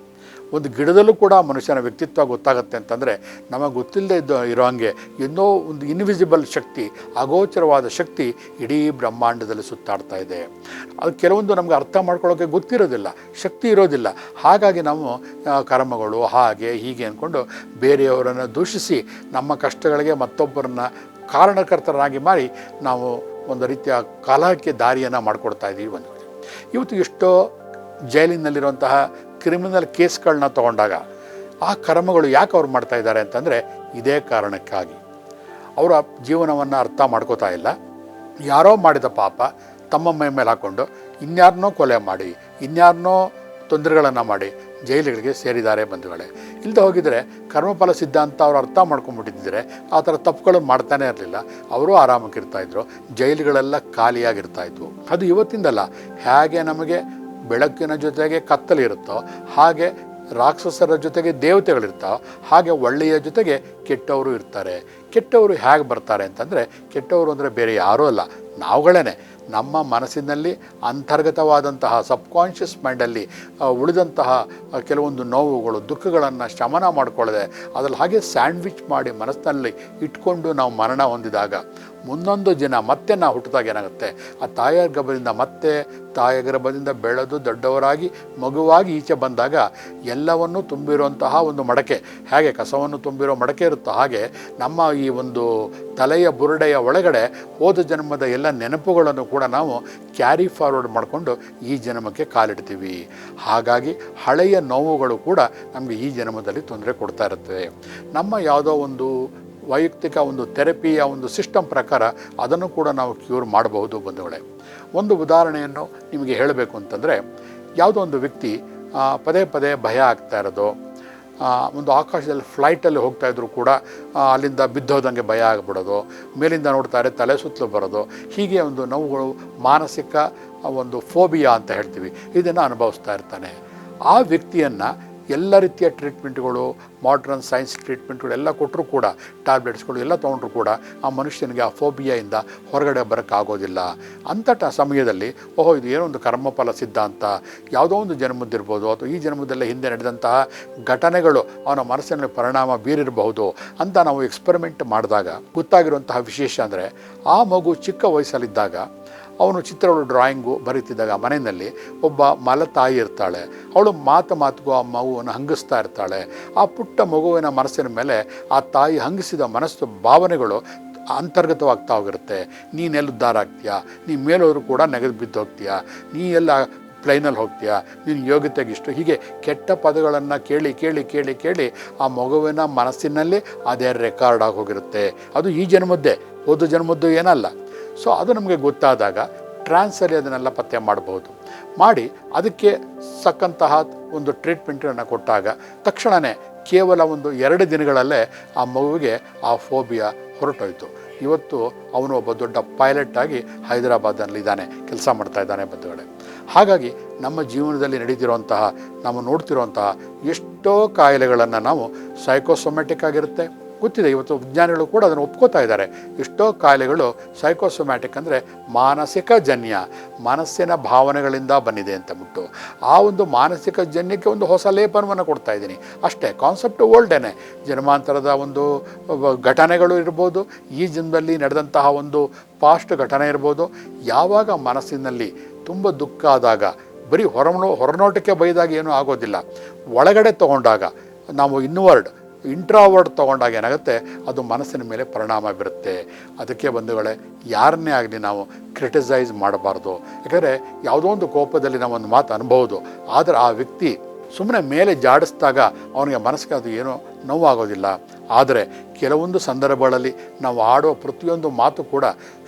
ಒಂದು ಗಿಡದಲ್ಲೂ ಕೂಡ ಮನುಷ್ಯನ ವ್ಯಕ್ತಿತ್ವ ಗೊತ್ತಾಗುತ್ತೆ ಅಂತಂದರೆ ನಮಗೆ ಗೊತ್ತಿಲ್ಲದೆ ಇದ್ದ ಇರೋ ಹಾಗೆ ಏನೋ ಒಂದು ಇನ್ವಿಸಿಬಲ್ ಶಕ್ತಿ, ಅಗೋಚರವಾದ ಶಕ್ತಿ ಇಡೀ ಬ್ರಹ್ಮಾಂಡದಲ್ಲಿ ಸುತ್ತಾಡ್ತಾ ಇದೆ. ಅದು ಕೆಲವೊಂದು ನಮಗೆ ಅರ್ಥ ಮಾಡ್ಕೊಳ್ಳೋಕ್ಕೆ ಗೊತ್ತಿರೋದಿಲ್ಲ, ಶಕ್ತಿ ಇರೋದಿಲ್ಲ. ಹಾಗಾಗಿ ನಾವು ಕರ್ಮಗಳು ಹಾಗೆ ಹೀಗೆ ಅಂದ್ಕೊಂಡು ಬೇರೆಯವರನ್ನು ದೂಷಿಸಿ ನಮ್ಮ ಕಷ್ಟಗಳಿಗೆ ಮತ್ತೊಬ್ಬರನ್ನ ಕಾರಣಕರ್ತರಾಗಿ ಮಾಡಿ ನಾವು ಒಂದು ರೀತಿಯ ಕಲಹಕ್ಕೆ ದಾರಿಯನ್ನು ಮಾಡಿಕೊಡ್ತಾ ಇದ್ದೀವಿ ಒಂದು ಇವತ್ತು ಎಷ್ಟೋ ಜೈಲಿನಲ್ಲಿರುವಂತಹ ಕ್ರಿಮಿನಲ್ ಕೇಸ್ಗಳನ್ನ ತಗೊಂಡಾಗ ಆ ಕರ್ಮಗಳು ಯಾಕೆ ಅವ್ರು ಮಾಡ್ತಾ ಇದ್ದಾರೆ ಅಂತಂದರೆ ಇದೇ ಕಾರಣಕ್ಕಾಗಿ. ಅವರ ಜೀವನವನ್ನು ಅರ್ಥ ಮಾಡ್ಕೋತಾ ಇಲ್ಲ. ಯಾರೋ ಮಾಡಿದ ಪಾಪ ತಮ್ಮ ಮೈ ಮೇಲೆ ಹಾಕ್ಕೊಂಡು ಇನ್ಯಾರನ್ನೋ ಕೊಲೆ ಮಾಡಿ ಇನ್ಯಾರನ್ನೋ ತೊಂದರೆಗಳನ್ನು ಮಾಡಿ ಜೈಲುಗಳಿಗೆ ಸೇರಿದ್ದಾರೆ ಬಂಧುಗಳೇ. ಇಲ್ಲದೆ ಹೋಗಿದರೆ ಕರ್ಮಫಲ ಸಿದ್ಧಾಂತ ಅವರು ಅರ್ಥ ಮಾಡ್ಕೊಂಡ್ಬಿಟ್ಟಿದ್ದರೆ ಆ ಥರ ತಪ್ಪುಗಳು ಮಾಡ್ತಾನೆ ಇರಲಿಲ್ಲ. ಅವರು ಆರಾಮಾಗಿರ್ತಾಯಿದ್ರು ಜೈಲುಗಳೆಲ್ಲ ಖಾಲಿಯಾಗಿರ್ತಾಯಿದ್ವು ಅದು ಇವತ್ತಿಂದಲ್ಲ. ಹೇಗೆ ನಮಗೆ ಬೆಳಕಿನ ಜೊತೆಗೆ ಕತ್ತಲಿರುತ್ತೋ ಹಾಗೆ ರಾಕ್ಷಸರ ಜೊತೆಗೆ ದೇವತೆಗಳಿರ್ತಾವೆ, ಹಾಗೆ ಒಳ್ಳೆಯ ಜೊತೆಗೆ ಕೆಟ್ಟವರು ಇರ್ತಾರೆ. ಕೆಟ್ಟವರು ಹೇಗೆ ಬರ್ತಾರೆ ಅಂತಂದರೆ, ಕೆಟ್ಟವರು ಅಂದರೆ ಬೇರೆ ಯಾರೂ ಅಲ್ಲ ನಾವುಗಳೇ ನಮ್ಮ ಮನಸ್ಸಿನಲ್ಲಿ ಅಂತರ್ಗತವಾದಂತಹ ಸಬ್ಕಾನ್ಷಿಯಸ್ ಮೈಂಡಲ್ಲಿ ಉಳಿದಂತಹ ಕೆಲವೊಂದು ನೋವುಗಳು, ದುಃಖಗಳನ್ನು ಶಮನ ಮಾಡಿಕೊಳ್ಳದೆ, ಅದರಲ್ಲಿ ಹಾಗೆ ಸ್ಯಾಂಡ್ವಿಚ್ ಮಾಡಿ ಮನಸ್ಸಿನಲ್ಲಿ ಇಟ್ಕೊಂಡು ನಾವು ಮರಣ ಹೊಂದಿದಾಗ ಮುಂದೊಂದು ದಿನ ಮತ್ತೆ ನಾವು ಹುಟ್ಟಿದಾಗ ಏನಾಗುತ್ತೆ? ಆ ತಾಯಿಯ ಗರ್ಭದಿಂದ ಮತ್ತೆ ತಾಯಿಯ ಗರ್ಭದಿಂದ ಬೆಳೆದು ದೊಡ್ಡವರಾಗಿ ಮಗುವಾಗಿ ಈಚೆ ಬಂದಾಗ ಎಲ್ಲವನ್ನು ತುಂಬಿರುವಂತಹ ಒಂದು ಮಡಕೆ, ಹೇಗೆ ಕಸವನ್ನು ತುಂಬಿರೋ ಮಡಕೆ ಇರುತ್ತೋ ಹಾಗೆ ನಮ್ಮ ಈ ಒಂದು ತಲೆಯ ಬುರುಡೆಯ ಒಳಗಡೆ ಹೋದ ಜನ್ಮದ ಎಲ್ಲ ನೆನಪುಗಳನ್ನು ಕೂಡ ನಾವು ಕ್ಯಾರಿ ಫಾರ್ವರ್ಡ್ ಮಾಡಿಕೊಂಡು ಈ ಜನ್ಮಕ್ಕೆ ಕಾಲಿಡ್ತೀವಿ. ಹಾಗಾಗಿ ಹಳೆಯ ನೋವುಗಳು ಕೂಡ ನಮಗೆ ಈ ಜನ್ಮದಲ್ಲಿ ತೊಂದರೆ ಕೊಡ್ತಾ ಇರುತ್ತವೆ ನಮ್ಮ ಯಾವುದೋ ಒಂದು ವೈಯಕ್ತಿಕ ಒಂದು ಥೆರಪಿಯ ಒಂದು ಸಿಸ್ಟಮ್ ಪ್ರಕಾರ ಅದನ್ನು ಕೂಡ ನಾವು ಕ್ಯೂರ್ ಮಾಡಬಹುದು ಬಂಧುಗಳೇ. ಒಂದು ಉದಾಹರಣೆಯನ್ನು ನಿಮಗೆ ಹೇಳಬೇಕು ಅಂತಂದರೆ, ಯಾವುದೋ ಒಂದು ವ್ಯಕ್ತಿ ಪದೇ ಪದೇ ಭಯ ಆಗ್ತಾ ಇರೋದು ಒಂದು ಆಕಾಶದಲ್ಲಿ ಫ್ಲೈಟಲ್ಲಿ ಹೋಗ್ತಾ ಇದ್ರು ಕೂಡ ಅಲ್ಲಿಂದ ಬಿದ್ದೋದಂಗೆ ಭಯ ಆಗಿಬಿಡೋದು, ಮೇಲಿಂದ ನೋಡ್ತಾರೆ ತಲೆ ಸುತ್ತಲೂ ಬರೋದು, ಹೀಗೆ ಒಂದು ನೋವುಗಳು ಮಾನಸಿಕ ಒಂದು ಫೋಬಿಯಾ ಅಂತ ಹೇಳ್ತೀವಿ, ಇದನ್ನು ಅನುಭವಿಸ್ತಾ ಇರ್ತಾನೆ. ಆ ವ್ಯಕ್ತಿಯನ್ನು ಎಲ್ಲ ರೀತಿಯ ಟ್ರೀಟ್ಮೆಂಟ್ಗಳು ಮಾಡ್ರನ್ ಸೈನ್ಸ್ ಟ್ರೀಟ್ಮೆಂಟ್ಗಳೆಲ್ಲ ಕೊಟ್ಟರು ಕೂಡ ಟ್ಯಾಬ್ಲೆಟ್ಸ್ಗಳು ಎಲ್ಲ ತೊಗೊಂಡ್ರು ಕೂಡ ಆ ಮನುಷ್ಯನಿಗೆ ಆ ಫೋಬಿಯಾಯಿಂದ ಹೊರಗಡೆ ಬರೋಕ್ಕಾಗೋದಿಲ್ಲ. ಅಂಥ ಟ ಸಮಯದಲ್ಲಿ, ಓಹೋ, ಇದು ಏನೋ ಒಂದು ಕರ್ಮಫಲ ಸಿದ್ಧಾಂತ, ಯಾವುದೋ ಒಂದು ಜನ್ಮದ್ದಿರ್ಬೋದು ಅಥವಾ ಈ ಜನ್ಮದಲ್ಲೇ ಹಿಂದೆ ನಡೆದಂತಹ ಘಟನೆಗಳು ಅವನ ಮನಸ್ಸಿನಲ್ಲಿ ಪರಿಣಾಮ ಬೀರಿರಬಹುದು ಅಂತ ನಾವು ಎಕ್ಸ್ಪೆರಿಮೆಂಟ್ ಮಾಡಿದಾಗ, ಗೊತ್ತಾಗಿರುವಂತಹ ವಿಶೇಷ ಅಂದರೆ, ಆ ಮಗು ಚಿಕ್ಕ ವಯಸ್ಸಲ್ಲಿದ್ದಾಗ ಅವನು ಚಿತ್ರಗಳು ಡ್ರಾಯಿಂಗು ಬರೀತಿದ್ದಾಗ ಮನೆಯಲ್ಲಿ ಒಬ್ಬ ಮಲತಾಯಿ ಇರ್ತಾಳೆ. ಅವಳು ಮಾತು ಮಾತುಗೂ ಆ ಮಗುವನ್ನು ಹಂಗಿಸ್ತಾ ಇರ್ತಾಳೆ. ಆ ಪುಟ್ಟ ಮಗುವಿನ ಮನಸ್ಸಿನ ಮೇಲೆ ಆ ತಾಯಿ ಹಂಗಿಸಿದ ಮನಸ್ಸು ಭಾವನೆಗಳು ಅಂತರ್ಗತವಾಗ್ತಾ ಹೋಗಿರುತ್ತೆ. ನೀನೆಲ್ಲ ಉದ್ಧಾರ ಆಗ್ತೀಯಾ? ನೀ ಮೇಲೋದ್ರು ಕೂಡ ನೆಗೆದು ಬಿದ್ದು ಹೋಗ್ತೀಯಾ? ನೀ ಎಲ್ಲ ಪ್ಲೈನಲ್ಲಿ ಹೋಗ್ತೀಯಾ? ನಿನ್ನ ಯೋಗ್ಯತೆಗೆ ಇಷ್ಟು? ಹೀಗೆ ಕೆಟ್ಟ ಪದಗಳನ್ನು ಕೇಳಿ ಕೇಳಿ ಕೇಳಿ ಕೇಳಿ ಆ ಮಗುವಿನ ಮನಸ್ಸಿನಲ್ಲಿ ಅದೇ ರೆಕಾರ್ಡ್ ಆಗಿ ಹೋಗಿರುತ್ತೆ. ಅದು ಈ ಜನ್ಮದ್ದೇ. ಹೋದ ಜನ್ಮದ್ದು ಏನಲ್ಲ. ಸೊ ಅದು ನಮಗೆ ಗೊತ್ತಾದಾಗ ಟ್ರಾನ್ಸಲ್ಲಿ ಅದನ್ನೆಲ್ಲ ಪತ್ತೆ ಮಾಡಬಹುದು ಮಾಡಿ ಅದಕ್ಕೆ ಸಕ್ಕಂತಹ ಒಂದು ಟ್ರೀಟ್ಮೆಂಟನ್ನು ಕೊಟ್ಟಾಗ ತಕ್ಷಣವೇ ಕೇವಲ ಒಂದು ಎರಡು ದಿನಗಳಲ್ಲೇ ಆ ಮಗುವಿಗೆ ಆ ಫೋಬಿಯಾ ಹೊರಟೋಯ್ತು. ಇವತ್ತು ಅವನು ಒಬ್ಬ ದೊಡ್ಡ ಪೈಲಟ್ ಆಗಿ ಹೈದರಾಬಾದ್ನಲ್ಲಿ ಇದ್ದಾನೆ ಕೆಲಸ ಮಾಡ್ತಾ ಇದ್ದಾನೆ ಬಂಧುಗಳೇ. ಹಾಗಾಗಿ ನಮ್ಮ ಜೀವನದಲ್ಲಿ ನಡೀತಿರುವಂತಹ, ನಾವು ನೋಡ್ತಿರುವಂತಹ ಎಷ್ಟೋ ಕಾಯಿಲೆಗಳನ್ನು ನಾವು ಸೈಕೋಸೊಮ್ಯಾಟಿಕ್ ಆಗಿರುತ್ತೆ ಗೊತ್ತಿದೆ. ಇವತ್ತು ವಿಜ್ಞಾನಿಗಳು ಕೂಡ ಅದನ್ನು ಒಪ್ಕೋತಾ ಇದ್ದಾರೆ. ಎಷ್ಟೋ ಕಾಯಿಲೆಗಳು ಸೈಕೋಸೊಮ್ಯಾಟಿಕ್ ಅಂದರೆ ಮಾನಸಿಕ ಜನ್ಯ, ಮನಸ್ಸಿನ ಭಾವನೆಗಳಿಂದ ಬಂದಿದೆ ಅಂತ ಬಿಟ್ಟು ಆ ಒಂದು ಮಾನಸಿಕ ಜನ್ಯಕ್ಕೆ ಒಂದು ಹೊಸ ಲೇಪನವನ್ನು ಕೊಡ್ತಾ ಇದ್ದೀನಿ. ಅಷ್ಟೇ ಕಾನ್ಸೆಪ್ಟ್ ಓಲ್ಡೇನೆ ಜನ್ಮಾಂತರದ ಒಂದು ಘಟನೆಗಳು ಇರ್ಬೋದು, ಈ ಜನ್ಮದಲ್ಲಿ ನಡೆದಂತಹ ಒಂದು ಪಾಸ್ಟ್ ಘಟನೆ ಇರ್ಬೋದು, ಯಾವಾಗ ಮನಸ್ಸಿನಲ್ಲಿ ತುಂಬ ದುಃಖ ಆದಾಗ, ಬರೀ ಹೊರನೋ ಹೊರನೋಟಕ್ಕೆ ಬೈದಾಗ ಏನೂ ಆಗೋದಿಲ್ಲ. ಒಳಗಡೆ ತಗೊಂಡಾಗ, ನಾವು ಇನ್ವರ್ಡ್ ಇಂಟ್ರಾವರ್ಡ್ ತೊಗೊಂಡಾಗ ಏನಾಗುತ್ತೆ? ಅದು ಮನಸ್ಸಿನ ಮೇಲೆ ಪರಿಣಾಮ ಬೀರುತ್ತೆ. ಅದಕ್ಕೆ ಬಂಧುಗಳೇ, ಯಾರನ್ನೇ ಆಗಲಿ ನಾವು ಕ್ರಿಟಿಸೈಸ್ ಮಾಡಬಾರ್ದು. ಯಾಕಂದರೆ ಯಾವುದೋ ಒಂದು ಕೋಪದಲ್ಲಿ ನಾವು ಒಂದು ಮಾತು ಅನ್ಬೋದು. ಆದರೆ ಆ ವ್ಯಕ್ತಿ ಸುಮ್ಮನೆ ಮೇಲೆ ಜಾಡಿಸಿದಾಗ ಅವನಿಗೆ ಮನಸ್ಸಿಗೆ ಅದು ಏನೋ ನೋವಾಗೋದಿಲ್ಲ. ಆದರೆ ಕೆಲವೊಂದು ಸಂದರ್ಭಗಳಲ್ಲಿ ನಾವು ಆಡುವ ಪ್ರತಿಯೊಂದು ಮಾತು ಕೂಡ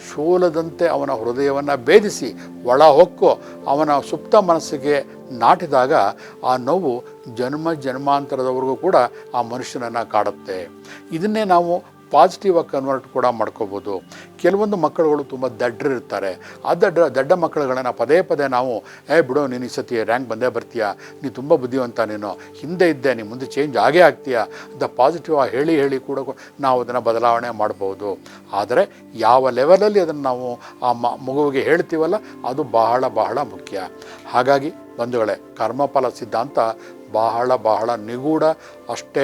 ಶೂಲದಂತೆ ಅವನ ಹೃದಯವನ್ನು ಭೇದಿಸಿ ಒಳ ಹೊಕ್ಕು ಅವನ ಸುಪ್ತ ಮನಸ್ಸಿಗೆ ನಾಟಿದಾಗ ಆ ನೋವು ಜನ್ಮ ಜನ್ಮಾಂತರದವರೆಗೂ ಕೂಡ ಆ ಮನುಷ್ಯನನ್ನು ಕಾಡುತ್ತೆ. ಇದನ್ನೇ ನಾವು ಪಾಸಿಟಿವ್ ಆಗಿ ಕನ್ವರ್ಟ್ ಕೂಡ ಮಾಡ್ಕೋಬೋದು. ಕೆಲವೊಂದು ಮಕ್ಕಳುಗಳು ತುಂಬ ದಡ್ಡರಿರ್ತಾರೆ ಆ ದಡ್ಡ ದಡ್ಡ ಮಕ್ಕಳುಗಳನ್ನ ಪದೇ ಪದೇ ನಾವು, ಏ ಬಿಡು, ನೀನು ಈ ಸತಿ ರ್ಯಾಂಕ್ ಬಂದೇ ಬರ್ತೀಯ? ನೀನು ತುಂಬ ಬುದ್ಧಿವಂತ ನೀನು. ಹಿಂದೆ ಇದ್ದೆ ನೀನು ಮುಂದೆ ಚೇಂಜ್ ಆಗೇ ಆಗ್ತೀಯ? ಅಂತ ಪಾಸಿಟಿವ್ ಆಗಿ ಹೇಳಿ ಹೇಳಿ ಕೂಡ ನಾವು ಅದನ್ನು ಬದಲಾವಣೆ ಮಾಡ್ಬೋದು. ಆದರೆ ಯಾವ ಲೆವೆಲಲ್ಲಿ ಅದನ್ನು ನಾವು ಆ ಮಗುವಿಗೆ ಹೇಳ್ತೀವಲ್ಲ, ಅದು ಬಹಳ ಬಹಳ ಮುಖ್ಯ. ಹಾಗಾಗಿ ಬಂಧುಗಳೇ, ಕರ್ಮಫಲ ಸಿದ್ಧಾಂತ ಬಹಳ ಬಹಳ ನಿಗೂಢ, ಅಷ್ಟೇ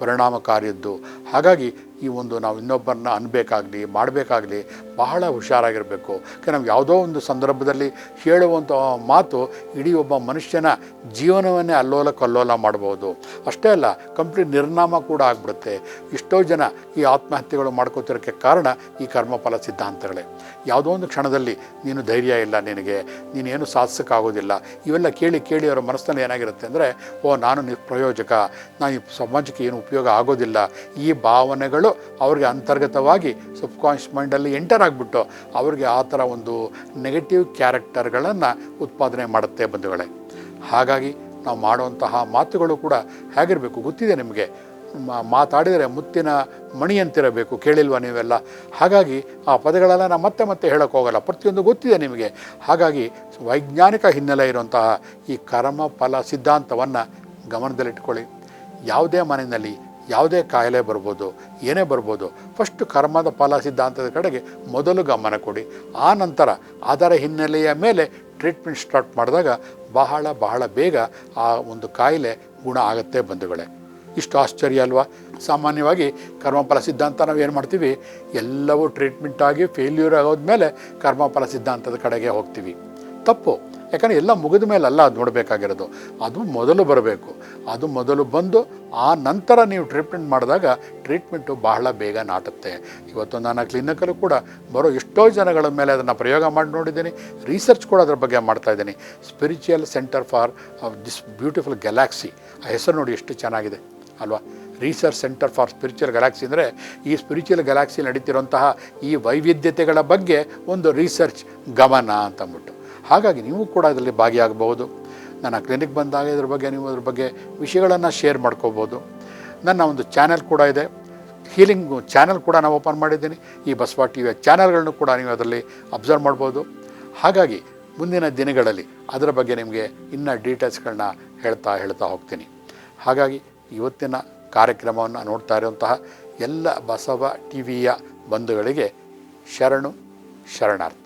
ಪರಿಣಾಮಕಾರಿಯದ್ದು. ಹಾಗಾಗಿ ಈ ಒಂದು ನಾವು ಇನ್ನೊಬ್ಬರನ್ನ ಅನ್ಬೇಕಾಗಲಿ, ಮಾಡಬೇಕಾಗಲಿ ಬಹಳ ಹುಷಾರಾಗಿರಬೇಕು. ನಾವು ಯಾವುದೋ ಒಂದು ಸಂದರ್ಭದಲ್ಲಿ ಹೇಳುವಂಥ ಮಾತು ಇಡೀ ಒಬ್ಬ ಮನುಷ್ಯನ ಜೀವನವನ್ನೇ ಅಲ್ಲೋಲ ಕಲ್ಲೋಲ ಮಾಡ್ಬೋದು. ಅಷ್ಟೇ ಅಲ್ಲ, ಕಂಪ್ಲೀಟ್ ನಿರ್ನಾಮ ಕೂಡ ಆಗ್ಬಿಡುತ್ತೆ. ಎಷ್ಟೋ ಜನ ಈ ಆತ್ಮಹತ್ಯೆಗಳು ಮಾಡ್ಕೋತಿರೋಕ್ಕೆ ಕಾರಣ ಈ ಕರ್ಮಫಲ ಸಿದ್ಧಾಂತಗಳೇ. ಯಾವುದೋ ಒಂದು ಕ್ಷಣದಲ್ಲಿ, ನೀನು ಧೈರ್ಯ ಇಲ್ಲ ನಿನಗೆ, ನೀನೇನು ಸಾಧಿಸೋಕ್ಕಾಗೋದಿಲ್ಲ. ಇವೆಲ್ಲ ಕೇಳಿ ಕೇಳಿ ಅವರ ಮನಸ್ಸಿನಲ್ಲಿ ಏನಾಗಿರುತ್ತೆ ಅಂದರೆ, ಓ, ನಾನು ಪ್ರಯೋಜಕ ನಾನು ಈ ಸಮಾಜಕ್ಕೆ ಏನು ಉಪಯೋಗ ಆಗೋದಿಲ್ಲ. ಈ ಭಾವನೆಗಳು ಅವ್ರಿಗೆ ಅಂತರ್ಗತವಾಗಿ ಸಬ್ಕಾನ್ಷಿಯಸ್ ಮೈಂಡಲ್ಲಿ ಎಂಟರ್ ಆಗಿಬಿಟ್ಟು ಅವ್ರಿಗೆ ಆ ಥರ ಒಂದು ನೆಗೆಟಿವ್ ಕ್ಯಾರೆಕ್ಟರ್ಗಳನ್ನು ಉತ್ಪಾದನೆ ಮಾಡುತ್ತೆ ಬಂಧುಗಳೇ. ಹಾಗಾಗಿ ನಾವು ಮಾಡುವಂತಹ ಮಾತುಗಳು ಕೂಡ ಹೇಗಿರಬೇಕು ಗೊತ್ತಿದೆ ನಿಮಗೆ? ಮಾತಾಡಿದರೆ ಮುತ್ತಿನ ಮಣಿಯಂತಿರಬೇಕು, ಕೇಳಿಲ್ವ ನೀವೆಲ್ಲ? ಹಾಗಾಗಿ ಆ ಪದಗಳೆಲ್ಲ ನಾನು ಮತ್ತೆ ಮತ್ತೆ ಹೇಳೋಕ್ಕೆ ಹೋಗಲ್ಲ, ಪ್ರತಿಯೊಂದು ಗೊತ್ತಿದೆ ನಿಮಗೆ. ಹಾಗಾಗಿ ವೈಜ್ಞಾನಿಕ ಹಿನ್ನೆಲೆ ಇರುವಂತಹ ಈ ಕರ್ಮ ಫಲ ಸಿದ್ಧಾಂತವನ್ನು ಗಮನದಲ್ಲಿಟ್ಕೊಳ್ಳಿ. ಯಾವುದೇ ಮನೆಯಲ್ಲಿ ಯಾವುದೇ ಕಾಯಿಲೆ ಬರ್ಬೋದು, ಏನೇ ಬರ್ಬೋದು ಫಸ್ಟ್ ಕರ್ಮದ ಫಲ ಸಿದ್ಧಾಂತದ ಕಡೆಗೆ ಮೊದಲು ಗಮನ ಕೊಡಿ. ಆ ನಂತರ ಅದರ ಹಿನ್ನೆಲೆಯ ಮೇಲೆ ಟ್ರೀಟ್ಮೆಂಟ್ ಸ್ಟಾರ್ಟ್ ಮಾಡಿದಾಗ ಬಹಳ ಬಹಳ ಬೇಗ ಆ ಒಂದು ಕಾಯಿಲೆ ಗುಣ ಆಗುತ್ತೆ ಬಂಧುಗಳೇ. ಇಷ್ಟು ಆಶ್ಚರ್ಯ ಅಲ್ವಾ? ಸಾಮಾನ್ಯವಾಗಿ ಕರ್ಮಫಲ ಸಿದ್ಧಾಂತ ನಾವು ಏನು ಮಾಡ್ತೀವಿ? ಎಲ್ಲವೂ ಟ್ರೀಟ್ಮೆಂಟ್ ಆಗಿ ಫೇಲ್ಯೂರ್ ಆಗೋದ್ಮೇಲೆ ಕರ್ಮಫಲ ಸಿದ್ಧಾಂತದ ಕಡೆಗೆ ಹೋಗ್ತೀವಿ. ತಪ್ಪು. ಯಾಕಂದರೆ ಎಲ್ಲ ಮುಗಿದ ಮೇಲೆ ಅಲ್ಲ, ಅದು ನೋಡಬೇಕಾಗಿರೋದು. ಅದು ಮೊದಲು ಬರಬೇಕು. ಅದು ಮೊದಲು ಬಂದು ಆ ನಂತರ ನೀವು ಟ್ರೀಟ್ಮೆಂಟ್ ಮಾಡಿದಾಗ ಟ್ರೀಟ್ಮೆಂಟು ಬಹಳ ಬೇಗ ನಾಟುತ್ತೆ ಇವತ್ತು ನಾನು ಕ್ಲಿನಿಕಲ್ಲೂ ಕೂಡ ಬರೋ ಎಷ್ಟೋ ಜನಗಳ ಮೇಲೆ ಅದನ್ನು ಪ್ರಯೋಗ ಮಾಡಿ ನೋಡಿದ್ದೀನಿ. ರಿಸರ್ಚ್ ಕೂಡ ಅದರ ಬಗ್ಗೆ ಮಾಡ್ತಾ ಇದ್ದೀನಿ. Spiritual centre for this beautiful galaxy ಆ ಹೆಸರು ನೋಡಿ ಎಷ್ಟು ಚೆನ್ನಾಗಿದೆ, ಅಲ್ವಾ? Research centre for spiritual galaxy ಅಂದರೆ ಈ ಸ್ಪಿರಿಚುವಲ್ ಗ್ಯಾಲಾಕ್ಸಿ ನಡೀತಿರುವಂತಹ ಈ ವೈವಿಧ್ಯತೆಗಳ ಬಗ್ಗೆ ಒಂದು ರಿಸರ್ಚ್ ಗಮನ ಅಂತಂದ್ಬಿಟ್ಟು ಹಾಗಾಗಿ ನೀವು ಕೂಡ ಇದರಲ್ಲಿ ಭಾಗಿಯಾಗಬಹುದು. ನನ್ನ ಕ್ಲಿನಿಕ್ ಬಂದಾಗ ಇದ್ರ ಬಗ್ಗೆ ನೀವು ಅದ್ರ ಬಗ್ಗೆ ವಿಷಯಗಳನ್ನು ಶೇರ್ ಮಾಡ್ಕೋಬೋದು. ನನ್ನ ಒಂದು ಚಾನೆಲ್ ಕೂಡ ಇದೆ. ಹೀಲಿಂಗ್ ಚಾನೆಲ್ ಕೂಡ ನಾನು ಓಪನ್ ಮಾಡಿದ್ದೀನಿ. ಈ ಬಸವ ಟಿ ವಿಯ ಚಾನೆಲ್ಗಳನ್ನು ಕೂಡ ನೀವು ಅದರಲ್ಲಿ ಅಬ್ಸರ್ವ್ ಮಾಡ್ಬೋದು. ಹಾಗಾಗಿ ಮುಂದಿನ ದಿನಗಳಲ್ಲಿ ಅದರ ಬಗ್ಗೆ ನಿಮಗೆ ಇನ್ನೂ ಡೀಟೇಲ್ಸ್ಗಳನ್ನ ಹೇಳ್ತಾ ಹೇಳ್ತಾ ಹೋಗ್ತೀನಿ. ಹಾಗಾಗಿ ಇವತ್ತಿನ ಕಾರ್ಯಕ್ರಮವನ್ನು ನೋಡ್ತಾ ಇರುವಂತಹ ಎಲ್ಲ ಬಸವ ಟಿ ವಿಯ ಬಂಧುಗಳಿಗೆ ಶರಣು, ಶರಣಾರ್ಥಿ.